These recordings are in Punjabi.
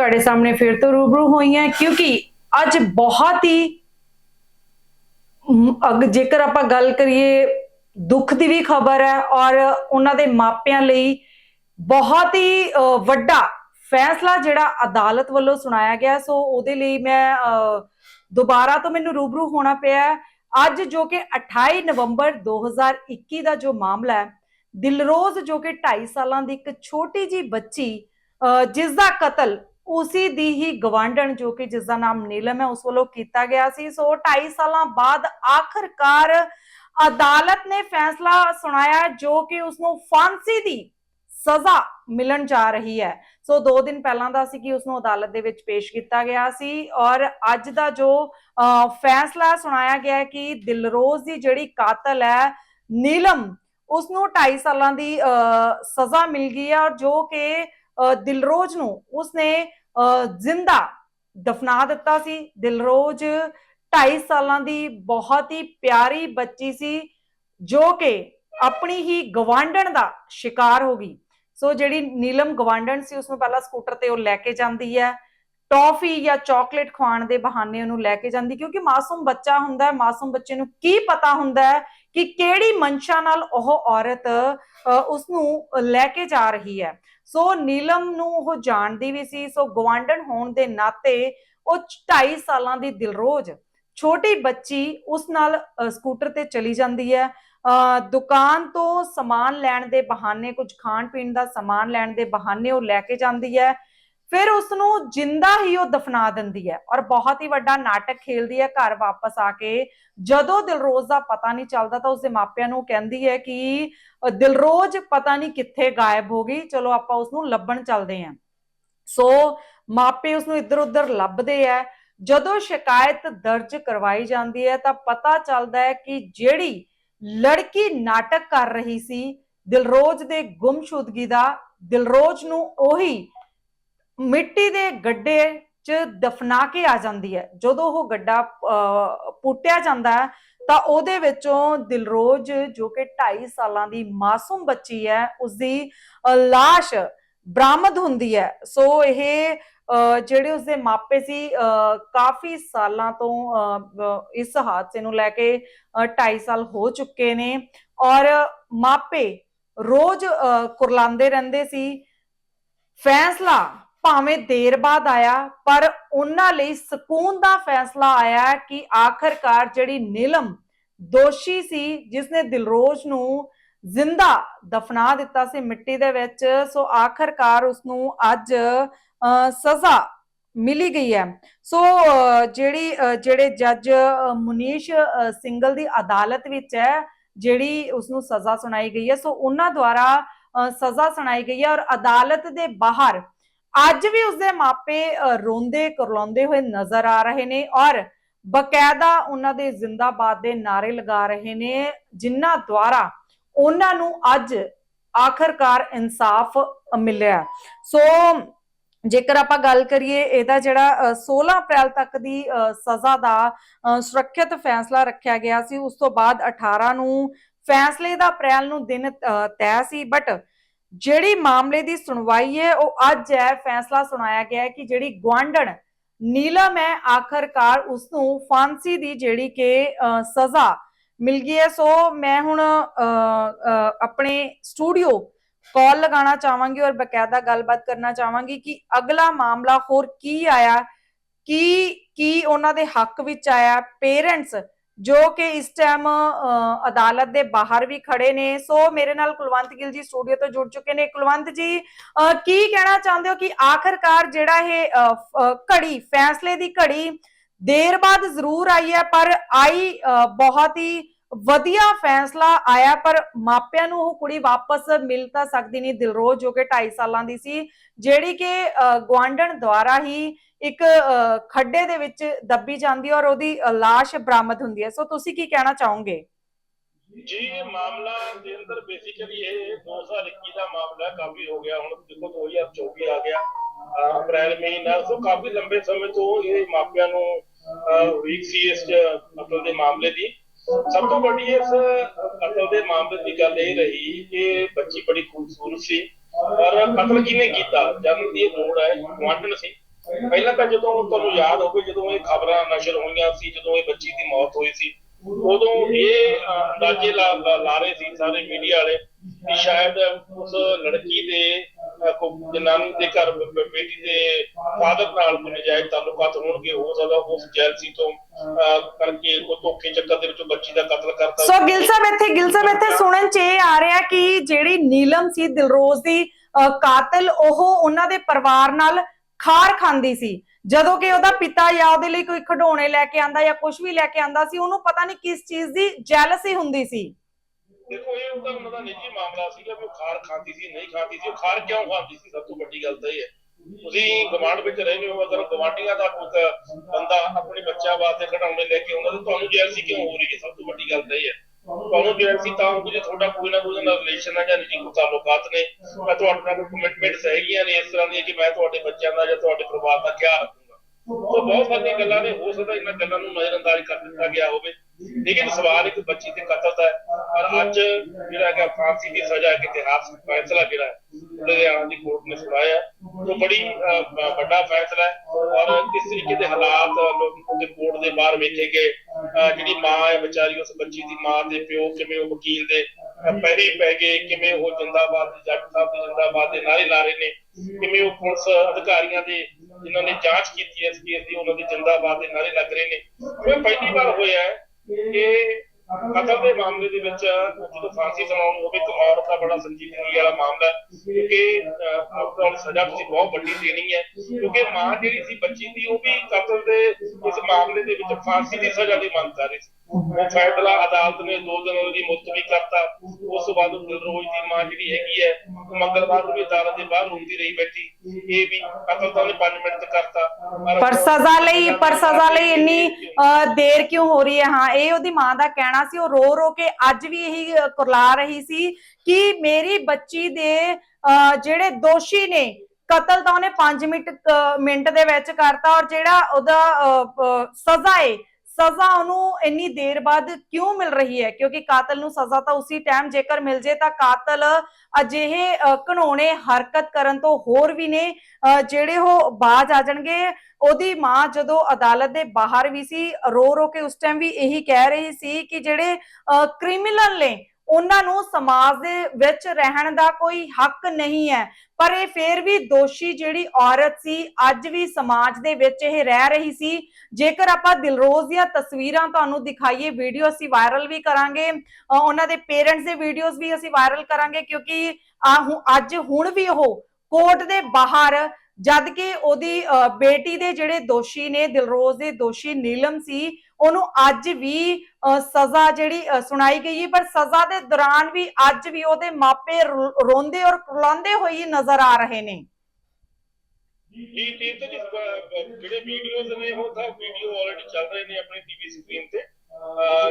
ਤੁਹਾਡੇ ਸਾਹਮਣੇ ਫਿਰ ਤੋਂ ਰੂਬਰੂ ਹੋਈ ਹਾਂ ਕਿਉਂਕਿ ਅੱਜ ਬਹੁਤ ਹੀ ਅਗ ਜੇਕਰ ਆਪਾਂ ਗੱਲ ਕਰੀਏ ਦੁੱਖ ਦੀ ਵੀ ਖਬਰ ਹੈ ਔਰ ਉਹਨਾਂ ਦੇ ਮਾਪਿਆਂ ਲਈ ਬਹੁਤ ਹੀ ਵੱਡਾ ਫੈਸਲਾ ਜਿਹੜਾ ਅਦਾਲਤ ਵੱਲੋਂ ਸੁਣਾਇਆ ਗਿਆ। ਸੋ ਉਹਦੇ ਲਈ ਮੈਂ ਅ, ਦੁਬਾਰਾ ਤੋਂ ਮੈਨੂੰ ਰੂਬਰੂ ਹੋਣਾ ਪਿਆ ਅੱਜ ਜੋ ਕਿ 28 ਨਵੰਬਰ 2021 ਦਾ ਜੋ ਮਾਮਲਾ ਹੈ ਦਿਲਰੋਜ਼ ਜੋ ਕਿ 2.5 ਸਾਲਾਂ ਦੀ ਇੱਕ ਛੋਟੀ ਜੀ ਬੱਚੀ ਅ, ਜਿਸ ਦਾ ਕਤਲ ਉਸੇ ਦੀ ਹੀ ਗਵਾਂਢਣ ਜੋ ਕਿ ਜਿਸ ਦਾ ਨਾਮ ਨੀਲਮ ਹੈ ਉਸ ਵੱਲੋਂ ਕੀਤਾ ਗਿਆ ਸੀ। ਸੋ 2.5 ਸਾਲਾਂ ਬਾਅਦ ਆਖਰਕਾਰ ਅਦਾਲਤ ਨੇ ਫੈਸਲਾ ਸੁਣਾਇਆ ਜੋ ਕਿ ਉਸ ਨੂੰ ਫਾਂਸੀ ਦੀ ਸਜ਼ਾ ਮਿਲਣ ਜਾ ਰਹੀ ਹੈ। ਸੋ 2 ਦਿਨ ਪਹਿਲਾਂ ਦਾ ਸੀ ਕਿ ਉਸ ਨੂੰ ਅਦਾਲਤ ਦੇ ਵਿੱਚ ਪੇਸ਼ ਕੀਤਾ ਗਿਆ ਸੀ ਔਰ ਅੱਜ ਦਾ ਜੋ ਅ, ਫੈਸਲਾ ਸੁਣਾਇਆ ਗਿਆ ਹੈ ਕਿ ਦਿਲਰੋਜ਼ ਦੀ ਜਿਹੜੀ ਕਾਤਲ ਹੈ ਨੀਲਮ ਉਸ ਨੂੰ 2.5 ਸਾਲਾਂ ਦੀ ਅ, ਸਜ਼ਾ ਮਿਲ ਗਈ ਹੈ ਔਰ ਜੋ ਕਿ ਅ, ਦਿਲਰੋਜ਼ ਨੂੰ ਉਸਨੇ ਜ਼ਿੰਦਾ ਦਫਨਾ ਦਿੱਤਾ ਸੀ। ਦਿਲਰੋਜ਼ 2.5 ਸਾਲਾਂ ਦੀ ਬਹੁਤ ਹੀ ਪਿਆਰੀ ਬੱਚੀ ਸੀ, ਜੋ ਕਿ ਆਪਣੀ ਹੀ ਗਵਾਂਢਣ ਦਾ ਸ਼ਿਕਾਰ ਹੋ ਗਈ। ਸੋ ਜਿਹੜੀ ਨੀਲਮ ਗਵਾਂਢਣ ਸੀ ਉਸ ਨੂੰ ਪਹਿਲਾਂ ਸਕੂਟਰ ਤੇ ਉਹ ਲੈ ਕੇ ਜਾਂਦੀ ਹੈ। ਟੌਫੀ ਜਾਂ ਚਾਕਲੇਟ ਖਵਾਉਣ ਦੇ ਬਹਾਨੇ ਉਹਨੂੰ ਲੈ ਕੇ ਜਾਂਦੀ, ਕਿਉਂਕਿ ਮਾਸੂਮ ਬੱਚਾ ਹੁੰਦਾ ਹੈ। ਮਾਸੂਮ ਬੱਚੇ ਨੂੰ ਕੀ ਪਤਾ ਹੁੰਦਾ ਹੈ ਕਿ ਕਿਹੜੀ ਮਨਸ਼ਾ ਨਾਲ ਉਹ ਔਰਤ ਉਸ ਨੂੰ ਲੈ ਕੇ ਜਾ ਰਹੀ ਹੈ। ਸੋ ਨੀਲਮ ਨੂੰ ਉਹ ਜਾਣਦੀ ਵੀ ਸੀ ਸੋ ਗਵਾਂਢਣ ਹੋਣ ਦੇ ਨਾਤੇ ਉਹ 2.5 ਸਾਲਾਂ ਦੀ ਦਿਲਰੋਜ਼ ਛੋਟੀ ਬੱਚੀ ਉਸ ਨਾਲ ਸਕੂਟਰ ਤੇ ਚਲੀ ਜਾਂਦੀ ਹੈ। ਅ, ਦੁਕਾਨ ਤੋਂ ਸਮਾਨ ਲੈਣ ਦੇ ਬਹਾਨੇ ਕੁਝ ਖਾਣ ਪੀਣ ਦਾ ਸਮਾਨ ਲੈਣ ਦੇ ਬਹਾਨੇ ਉਹ ਲੈ ਕੇ ਜਾਂਦੀ ਹੈ। ਫਿਰ ਉਸ ਨੂੰ ਜਿੰਦਾ ਹੀ ਉਹ ਦਫਨਾ ਦਿੰਦੀ ਹੈ ਔਰ ਬਹੁਤ ਹੀ ਵੱਡਾ ਨਾਟਕ ਖੇਲਦੀ ਹੈ ਘਰ ਵਾਪਸ ਆ ਕੇ। ਜਦੋਂ ਦਿਲਰੋਜ਼ ਦਾ ਪਤਾ ਨਹੀਂ ਚੱਲਦਾ ਤਾਂ ਉਸਦੇ ਮਾਪਿਆਂ ਨੂੰ ਕਹਿੰਦੀ ਹੈ ਕਿ ਅ, ਦਿਲਰੋਜ਼ ਪਤਾ ਨਹੀਂ ਕਿੱਥੇ ਗਾਇਬ ਹੋ ਗਈ ਚਲੋ ਆਪਾਂ ਉਸ ਨੂੰ ਲੱਭਣ ਚੱਲਦੇ ਹਾਂ। ਸੋ ਮਾਪੇ ਉਸ ਨੂੰ ਇੱਧਰ ਉੱਧਰ ਲੱਭਦੇ ਆ ਜਦੋਂ ਸ਼ਿਕਾਇਤ ਦਰਜ ਕਰਵਾਈ ਜਾਂਦੀ ਹੈ ਤਾਂ ਪਤਾ ਚੱਲਦਾ ਹੈ ਕਿ ਜਿਹੜੀ ਲੜਕੀ ਨਾਟਕ ਕਰ ਰਹੀ ਸੀ ਦਿਲਰੋਜ਼ ਦੇ ਗੁੰਮਸ਼ੁਦਗੀ ਦਾ ਦਿਲਰੋਜ਼ ਨੂੰ ਉਹੀ ਮਿੱਟੀ ਦੇ ਗੱਡੇ 'ਚ ਦਫਨਾ ਕੇ ਆ ਜਾਂਦੀ ਹੈ। ਜਦੋਂ ਉਹ ਗੱਡਾ ਪੁੱਟਿਆ ਜਾਂਦਾ ਹੈ ਤਾਂ ਉਹਦੇ ਵਿੱਚੋਂ ਦਿਲਰੋਜ਼ ਜੋ ਕਿ 2.5 ਸਾਲਾਂ ਦੀ ਮਾਸੂਮ ਬੱਚੀ ਹੈ ਉਸਦੀ ਅਹ, ਲਾਸ਼ ਬਰਾਮਦ ਹੁੰਦੀ ਹੈ। ਸੋ ਇਹ ਜਿਹੜੇ ਉਸਦੇ ਮਾਪੇ ਸੀ ਅਹ, ਕਾਫੀ ਸਾਲਾਂ ਤੋਂ ਅਹ, ਇਸ ਹਾਦਸੇ ਨੂੰ ਲੈ ਕੇ 2.5 ਸਾਲ ਹੋ ਚੁੱਕੇ ਨੇ। ਔਰ ਮਾਪੇ ਰੋਜ਼ ਅਹ, ਕੁਰਲਾਉਂਦੇ ਰਹਿੰਦੇ ਸੀ। ਫੈਸਲਾ ਭਾਵੇਂ ਦੇਰ ਬਾਅਦ ਆਇਆ, ਪਰ ਉਹਨਾਂ ਲਈ ਸਕੂਨ ਦਾ ਫੈਸਲਾ ਆਇਆ ਕਿ ਆਖਰਕਾਰ ਜਿਹੜੀ ਨੀਲਮ ਦੋਸ਼ੀ ਸੀ, ਜਿਸਨੇ ਦਿਲਰੋਜ਼ ਨੂੰ ਜ਼ਿੰਦਾ ਦਫਨਾ ਦਿੱਤਾ ਸੀ ਮਿੱਟੀ ਦੇ ਵਿੱਚ, ਸੋ ਆਖਰਕਾਰ ਉਸ ਨੂੰ ਅੱਜ ਸਜ਼ਾ ਮਿਲੀ ਗਈ ਹੈ। ਸੋ ਜਿਹੜੀ ਜਿਹੜੇ ਜੱਜ ਮੁਨੀਸ਼ ਸਿੰਗਲ ਦੀ ਅਦਾਲਤ ਵਿੱਚ ਹੈ, ਜਿਹੜੀ ਉਸ ਨੂੰ ਸਜ਼ਾ ਸੁਣਾਈ ਗਈ ਹੈ, ਸੋ ਉਹਨਾਂ ਦੁਆਰਾ ਸਜ਼ਾ ਸੁਣਾਈ ਗਈ ਹੈ ਔਰ ਅਦਾਲਤ ਦੇ ਬਾਹਰ ਅੱਜ ਵੀ ਉਸਦੇ ਮਾਪੇ ਰੋਂਦੇ ਕਰਲਾਉਂਦੇ ਹੋਏ ਨਜ਼ਰ ਆ ਰਹੇ ਨੇ ਔਰ ਬਕਾਇਦਾ ਉਹਨਾਂ ਦੇ ਜ਼ਿੰਦਾਬਾਦ ਦੇ ਨਾਰੇ ਲਗਾ ਰਹੇ ਨੇ ਜਿਨ੍ਹਾਂ ਦੁਆਰਾ ਉਹਨਾਂ ਨੂੰ ਅੱਜ ਆਖਰਕਾਰ ਇਨਸਾਫ ਮਿਲਿਆ। ਸੋ ਜੇਕਰ ਆਪਾਂ ਗੱਲ ਕਰੀਏ ਇਹਦਾ ਜਿਹੜਾ ਅ, 16 ਅਪ੍ਰੈਲ ਤੱਕ ਦੀ ਅ, ਸਜ਼ਾ ਦਾ ਅ, ਸੁਰੱਖਿਅਤ ਫੈਸਲਾ ਰੱਖਿਆ ਗਿਆ ਸੀ ਉਸ ਤੋਂ ਬਾਅਦ 18 ਨੂੰ ਫੈਸਲੇ ਦਾ ਅਪ੍ਰੈਲ ਨੂੰ ਦਿਨ ਅ, ਤੈਅ ਸੀ ਬਟ ਜਿਹੜੀ ਮਾਮਲੇ ਦੀ ਸੁਣਵਾਈ ਹੈ ਉਹ ਅੱਜ ਹੈ ਫੈਸਲਾ ਸੁਣਾਇਆ ਗਿਆ ਹੈ ਕਿ ਜਿਹੜੀ ਗਵਾਂਢਣ ਨੀਲਮ ਹੈ ਆਖਰਕਾਰ ਉਸ ਨੂੰ ਫਾਂਸੀ ਦੀ ਜਿਹੜੀ ਕਿ ਸਜ਼ਾ ਮਿਲ ਗਈ ਹੈ। ਸੋ ਮੈਂ ਹੁਣ ਅ, ਆਪਣੇ ਸਟੂਡੀਓ ਕਾਲ ਲਗਾਉਣਾ ਚਾਹਾਂਗੀ ਔਰ ਬਕਾਇਦਾ ਗੱਲਬਾਤ ਕਰਨਾ ਚਾਹਾਂਗੀ ਕਿ ਅਗਲਾ ਮਾਮਲਾ ਹੋਰ ਕੀ ਆਇਆ ਕੀ ਕੀ ਉਹਨਾਂ ਦੇ ਹੱਕ ਵਿੱਚ ਆਇਆ ਪੇਰੈਂਟਸ ਜੋ ਕਿ ਇਸ ਟਾਈਮ ਅਦਾਲਤ ਦੇ ਬਾਹਰ ਵੀ ਖੜੇ ਨੇ। ਸੋ ਮੇਰੇ ਨਾਲ ਕੁਲਵੰਤ ਗਿੱਲ ਜੀ ਸਟੂਡੀਓ ਤੋਂ ਜੁੜ ਚੁੱਕੇ ਨੇ। ਕੁਲਵੰਤ ਜੀ ਕੀ ਕਹਿਣਾ ਚਾਹੁੰਦੇ ਹੋ ਕਿ ਆਖਰਕਾਰ ਜਿਹੜਾ ਇਹ ਘੜੀ ਫੈਸਲੇ ਦੀ ਘੜੀ ਦੇਰ ਬਾਅਦ ਜ਼ਰੂਰ ਆਈ ਹੈ ਪਰ ਆਈ ਅ, ਬਹੁਤ ਹੀ ਵਧੀਆ ਫੈਸਲਾ ਆਇਆ ਪਰ ਮਾਪਿਆਂ ਨੂੰ ਉਹ ਕੁੜੀ ਵਾਪਸ ਮਿਲ ਤਾਂ ਸਕਦੀ ਨਹੀਂ। ਦਿਲਰੋਜ਼ ਜੋ ਕਿ 2.5 ਸਾਲਾਂ ਦੀ ਸੀ ਜਿਹੜੀ ਕਿ ਅ, ਗੁਆਂਢਣ ਦੁਆਰਾ ਹੀ ਇੱਕ ਖੱਡੇ ਦੇ ਵਿੱਚ ਦੱਬੀ ਜਾਂਦੀ ਹੈ ਔਰ ਉਹਦੀ ਅ, ਬਰਾਮਦ ਹੁੰਦੀ ਹੈ। ਸੋ ਤੁਸੀਂ ਕੀ ਕਹਿਣਾ ਚਾਹੋਗੇ? ਜੀ ਇਹ ਮਾਮਲਾ ਦੇ ਅੰਦਰ ਬੇਸਿਕਲੀ ਇਹ 2021 ਦਾ ਮਾਮਲਾ ਕਾਫੀ ਹੋ ਗਿਆ। ਹੁਣ ਦੇਖੋ 2024 ਆ ਗਿਆ। ਅਪ੍ਰੈਲ ਮਹੀਨਾ ਸੋ ਕਾਫੀ ਲੰਬੇ ਸਮੇਂ ਤੋਂ ਇਹ ਮਾਪਿਆਂ ਨੂੰ ਵੀਕ ਸੀ ਇਸ ਚ ਦੇ ਮਾਮਲੇ ਦੀ। ਸਭ ਤੋਂ ਵੱਡੀ ਇਸ ਕਤਲ ਦੇ ਮਾਮਲੇ ਦੀ ਗੱਲ ਇਹ ਰਹੀ ਕਿ ਬੱਚੀ ਬੜੀ ਖੂਬਸੂਰਤ ਸੀ। ਪਰ ਕਤਲ ਕਿਹਨੇ ਕੀਤਾ? ਜਨਮ ਦੀ ਇਹ ਲੋੜ ਹੈ ਗੁਆਂਢਣ ਸੀ। ਪਹਿਲਾਂ ਤਾਂ ਜਦੋਂ ਤੁਹਾਨੂੰ ਯਾਦ ਹੋਵੇ, ਜਦੋਂ ਇਹ ਖਬਰਾਂ ਨਸ਼ਰ ਹੋਈਆਂ ਸੀ, ਜਦੋਂ ਇਹ ਬੱਚੀ ਦੀ ਮੌਤ ਹੋਈ ਸੀ, ਉਦੋਂ ਇਹ ਅੰਦਾਜ਼ੇ ਲਾ ਰਹੇ ਸੀ ਸਾਰੇ ਮੀਡੀਆ ਵਾਲੇ ਕਿ ਸ਼ਾਇਦ ਉਸ ਲੜਕੀ ਦੇ ਜਨਾਨੀ ਦੇ ਘਰ ਬੇਟੀ ਦੇ ਫਾਦਰ ਨਾਲ ਨਜਾਇਜ਼ ਤਾਲੁਕਾਤ ਹੋਣਗੇ, ਹੋ ਸਕਦਾ ਉਸ ਜੈਲਸੀ ਤੋਂ ਕਰਕੇ ਕੋਈ ਧੋਖੇ ਚੱਕਰ ਦੇ ਵਿੱਚੋਂ ਬੱਚੀ ਦਾ ਕਤਲ ਕਰਤਾ ਸੋ ਗਿਲ ਸਾਹਿਬ ਇੱਥੇ, ਗਿਲ ਸਾਹਿਬ ਇੱਥੇ ਸੁਣਨ ਚ ਇਹ ਆ ਰਿਹਾ ਕਿ ਜਿਹੜੀ ਨੀਲਮ ਸੀ, ਦਿਲਰੋਜ਼ ਦੀ ਕਾਤਲ, ਉਹ ਉਹਨਾਂ ਦੇ ਪਰਿਵਾਰ ਨਾਲ ਖਾਰ ਖਾਂਦੀ ਸੀ। ਜਦੋਂ ਕਿ ਉਹਦਾ ਪਿਤਾ ਜਾਂ ਉਹਦੇ ਲਈ ਕੋਈ ਖਿਡੌਣੇ ਲੈ ਕੇ ਆਂਦਾ ਜਾਂ ਕੁਝ ਵੀ ਲੈ ਕੇ ਆਂਦਾ ਸੀ, ਉਹਨੂੰ ਪਤਾ ਨਹੀਂ ਕਿਸ ਚੀਜ਼ ਦੀ ਜੈਲਸੀ ਹੁੰਦੀ ਸੀ। ਦੇਖੋ, ਇਹ ਉਹਦਾ ਉਹਨਾਂ ਦਾ ਨਿੱਜੀ ਮਾਮਲਾ ਸੀਗਾ ਵੀ ਉਹ ਖਾਰ ਖਾਂਦੀ ਸੀ, ਨਹੀਂ ਖਾਂਦੀ ਸੀ। ਉਹ ਖਾਰ ਕਿਉਂ ਖਾਂਦੀ ਸੀ? ਸਭ ਤੋਂ ਵੱਡੀ ਗੱਲ ਤਾਂ ਇਹ ਹੈ। ਤੁਸੀਂ ਗਵਾਂਢ ਵਿੱਚ ਰਹਿੰਦੇ ਹੋ, ਅਗਰ ਗਵਾਂਢੀਆਂ ਦਾ ਕੋਈ ਬੰਦਾ ਆਪਣੇ ਬੱਚਾ ਵਾਸਤੇ ਖਿਡੌਣੇ ਲੈ ਕੇ ਆਉਂਦਾ, ਤਾਂ ਤੁਹਾਨੂੰ ਜੈਲਸੀ ਕਿਉਂ ਹੋ ਰਹੀ ਹੈ? ਸਭ ਤੋਂ ਵੱਡੀ ਗੱਲ ਤਾਂ ਇਹ ਹੈ। ਤੁਹਾਨੂੰ ਜੈਲਸੀ ਤਾਂ ਕੁਝ ਤੁਹਾਡਾ ਕੋਈ ਨਾ ਕੋਈ ਨਾਲ ਰਿਲੇਸ਼ਨ ਹੈ ਜਾਂ ਨਿੱਜੀ ਕੋਈ ਤਾਲੁਕਾਤ ਨੇ। ਮੈਂ ਤੁਹਾਡੇ ਨਾਲ ਕੋਈ ਕਮਿਟਮੈਂਟਸ ਹੈਗੀਆਂ ਨੇ ਇਸ ਤਰ੍ਹਾਂ ਦੀਆਂ ਕਿ ਮੈਂ ਤੁਹਾਡੇ ਬੱਚਿਆਂ ਦਾ ਜਾਂ ਤੁਹਾਡੇ ਪਰਿਵਾਰ ਦਾ ਖਿਆਲ ਸੋ ਬਹੁਤ ਸਾਰੀਆਂ ਗੱਲਾਂ ਨੇ ਹੋ ਸਕਦਾ ਇਹਨਾਂ ਗੱਲਾਂ ਨੂੰ ਨਜ਼ਰਅੰਦਾਜ਼ ਕਰ ਦਿੱਤਾ ਗਿਆ ਹੋਵੇ। ਲੇਕਿਨ ਸਵਾਲ ਇੱਕ ਬੱਚੀ ਦੇ ਕਤਲ ਦਾ ਹੈ। ਔਰ ਅੱਜ ਜਿਹੜਾ ਕਿ ਫਾਂਸੀ ਦੀ ਸਜ਼ਾ ਇੱਕ ਇਤਿਹਾਸ ਫੈਸਲਾ ਜਿਹੜਾ ਹੈ ਲੁਧਿਆਣਾ ਦੀ ਕੋਰਟ ਨੇ ਸੁਣਾਇਆ ਉਹ ਬੜੀ ਵੱਡਾ ਫੈਸਲਾ ਹੈ। ਔਰ ਕਿਸ ਤਰੀਕੇ ਦੇ ਹਾਲਾਤ ਲੋਕ ਦੇ ਕੋਰਟ ਦੇ ਬਾਹਰ ਵੇਖੇ ਗਏ। ਜਿਹੜੀ ਮਾਂ ਹੈ ਵਿਚਾਰੀ ਉਸ ਬੱਚੀ ਦੀ ਮਾਂ ਦੇ ਪਿਓ ਕਿਵੇਂ ਉਹ ਵਕੀਲ ਦੇ ਅਹ, ਪੈਰੀ ਪੈ ਗਏ ਕਿਵੇਂ ਉਹ ਜਿੰਦਾਬਾਦ ਦੇ ਜੱਟ ਸਾਹਿਬ ਦੇ ਜਿੰਦਾਬਾਦ ਦੇ ਨਾਰੇ ਲਾ ਰਹੇ ਨੇ ਕਿਵੇਂ ਉਹ ਪੁਲਿਸ ਅਧਿਕਾਰੀਆਂ ਦੇ ਜਿਨ੍ਹਾਂ ਨੇ ਜਾਂਚ ਕੀਤੀ ਇਸ ਕੇਸ ਦੀ ਉਹਨਾਂ ਦੇ ਜਿੰਦਾਬਾਦ ਦੇ ਨਾਰੇ ਲੱਗ ਰਹੇ ਨੇ। ਉਹ ਪਹਿਲੀ ਵਾਰ ਹੋਇਆ ਹੈ ਕਿ ਕਤਲ ਦੇ ਮਾਮਲੇ ਦੇ ਵਿੱਚ ਜਦੋਂ ਫਾਂਸੀ ਸੁਣਾਉਣੀ ਹੋਵੇ ਇੱਕ ਔਰਤ ਦਾ ਬੜਾ ਸੰਜੀਦਗੀ ਵਾਲਾ ਮਾਮਲਾ ਹੈ। ਕਿਉਂਕਿ ਆਪਣਾ ਸਜ਼ਾ ਤੁਸੀਂ ਬਹੁਤ ਵੱਡੀ ਦੇਣੀ ਹੈ। ਕਿਉਂਕਿ ਮਾਂ ਜਿਹੜੀ ਸੀ ਬੱਚੀ ਦੀ, ਉਹ ਵੀ ਕਤਲ ਦੇ ਇਸ ਮਾਮਲੇ ਦੇ ਵਿੱਚ ਫਾਂਸੀ ਦੀ ਸਜ਼ਾ ਦੀ ਮੰਗ ਕਰ ਰਹੀ ਸੀ। ਫੈਸਲਾ ਅਦਾਲਤ ਨੇ ਦੋ ਦਿਨ ਉਹਦੀ ਮੁਲਤਵੀ ਕਰਤਾ। ਉਸ ਤੋਂ ਬਾਅਦ ਦਿਲਰੋਜ਼ ਦੀ ਮਾਂ ਜਿਹੜੀ ਹੈਗੀ ਹੈ, ਮੰਗਲਵਾਰ ਨੂੰ ਵੀ ਅਦਾਲਤ ਦੇ ਬਾਹਰ ਰੋਂਦੀ ਰਹੀ ਬੈਠੀ। ਇਹ ਵੀ ਕਤਲ ਤਾਂ ਉਹਨੇ 5 ਮਿੰਟ ਤੱਕ ਕਰਤਾ। ਪਰ ਸਜ਼ਾ ਲਈ, ਪਰ ਸਜ਼ਾ ਲਈ ਇੰਨੀ ਦੇਰ ਕਿਉਂ ਹੋ ਰਹੀ ਹੈ? ਹਾਂ, ਇਹ ਉਹਦੀ ਮਾਂ ਦਾ ਕਹਿਣਾ ਸੀ। ਉਹ ਰੋ ਰੋ ਕੇ ਅੱਜ ਵੀ ਇਹੀ ਕੁਰਲਾ ਰਹੀ ਸੀ ਕਿ ਮੇਰੀ ਬੱਚੀ ਦੇ ਜਿਹੜੇ ਦੋਸ਼ੀ ਨੇ, ਕਤਲ ਤਾਂ ਉਹਨੇ 5 ਮਿੰਟ ਮਿੰਟ ਦੇ ਵਿੱਚ ਕਰਤਾ ਔਰ ਜਿਹੜਾ ਉਹਦਾ ਸਜ਼ਾ ਏ ਸਜ਼ਾ ਉਹਨੂੰ ਇੰਨੀ ਦੇਰ ਬਾਅਦ ਕਿਉਂ ਮਿਲ ਰਹੀ ਹੈ? ਕਿਉਂਕਿ ਕਾਤਲ ਨੂੰ ਸਜ਼ਾ ਤਾਂ ਉਸੇ ਟਾਈਮ ਜੇਕਰ ਮਿਲ ਜੇ ਤਾਂ ਕਾਤਲ ਅਜਿਹੇ ਅਹ, ਹਰਕਤ ਕਰਨ ਤੋਂ ਹੋਰ ਵੀ ਨੇ। ਅਹ, ਜਿਹੜੇ ਉਹ ਬਾਜ ਆ ਜਾਣਗੇ ਉਹਦੀ ਮਾਂ ਜਦੋਂ ਅਦਾਲਤ ਦੇ ਬਾਹਰ ਵੀ ਸੀ ਰੋ ਰੋ ਕੇ ਉਸ ਟਾਈਮ ਵੀ ਇਹੀ ਕਹਿ ਰਹੀ ਸੀ ਕਿ ਜਿਹੜੇ ਕ੍ਰਿਮੀਨਲ ਨੇ ਉਹਨਾਂ ਨੂੰ ਸਮਾਜ ਦੇ ਵਿੱਚ ਰਹਿਣ ਦਾ ਕੋਈ ਹੱਕ ਨਹੀਂ ਹੈ। ਪਰ ਇਹ ਫੇਰ ਵੀ ਦੋਸ਼ੀ ਜਿਹੜੀ ਔਰਤ ਸੀ ਅੱਜ ਵੀ ਸਮਾਜ ਦੇ ਵਿੱਚ ਇਹ ਰਹਿ ਰਹੀ ਸੀ। ਜੇਕਰ ਆਪਾਂ ਦਿਲਰੋਜ਼ ਦੀਆਂ ਤਸਵੀਰਾਂ ਤੁਹਾਨੂੰ ਦਿਖਾਈਏ ਵੀਡੀਓ ਅਸੀਂ ਵਾਇਰਲ ਵੀ ਕਰਾਂਗੇ ਉਹਨਾਂ ਦੇ ਪੇਰੈਂਟਸ ਦੇ ਵੀਡੀਓਜ਼ ਵੀ ਅਸੀਂ ਵਾਇਰਲ ਕਰਾਂਗੇ ਕਿਉਂਕਿ ਅੱਜ ਹੁਣ ਵੀ ਉਹ ਕੋਰਟ ਦੇ ਬਾਹਰ ਜਦ ਕਿ ਉਹਦੀ ਅਹ, ਬੇਟੀ ਦੇ ਜਿਹੜੇ ਦੋਸ਼ੀ ਨੇ ਦਿਲਰੋਜ਼ ਦੇ ਦੋਸ਼ੀ ਨੀਲਮ ਸੀ ਉਹਨੂੰ ਅੱਜ ਵੀ ਸਜ਼ਾ ਜਿਹੜੀ ਸੁਣਾਈ ਗਈ ਪਰ ਸਜ਼ਾ ਦੇ ਦੌਰਾਨ ਵੀ ਅੱਜ ਵੀ ਉਹਦੇ ਮਾਪੇ ਰੋਂਦੇ ਔਰ ਕੁਰਲਾਉਂਦੇ ਹੋਏ ਨਜ਼ਰ ਆ ਰਹੇ ਨੇ। ਜੀ ਤੇ ਤੇ ਜਿਹੜੇ ਵੀਡੀਓਜ਼ ਨੇ, ਉਹ ਤਾਂ ਵੀਡੀਓ ਆਲਰੇਡੀ ਚੱਲ ਰਹੇ ਨੇ ਆਪਣੀ ਟੀਵੀ ਸਕਰੀਨ ਤੇ।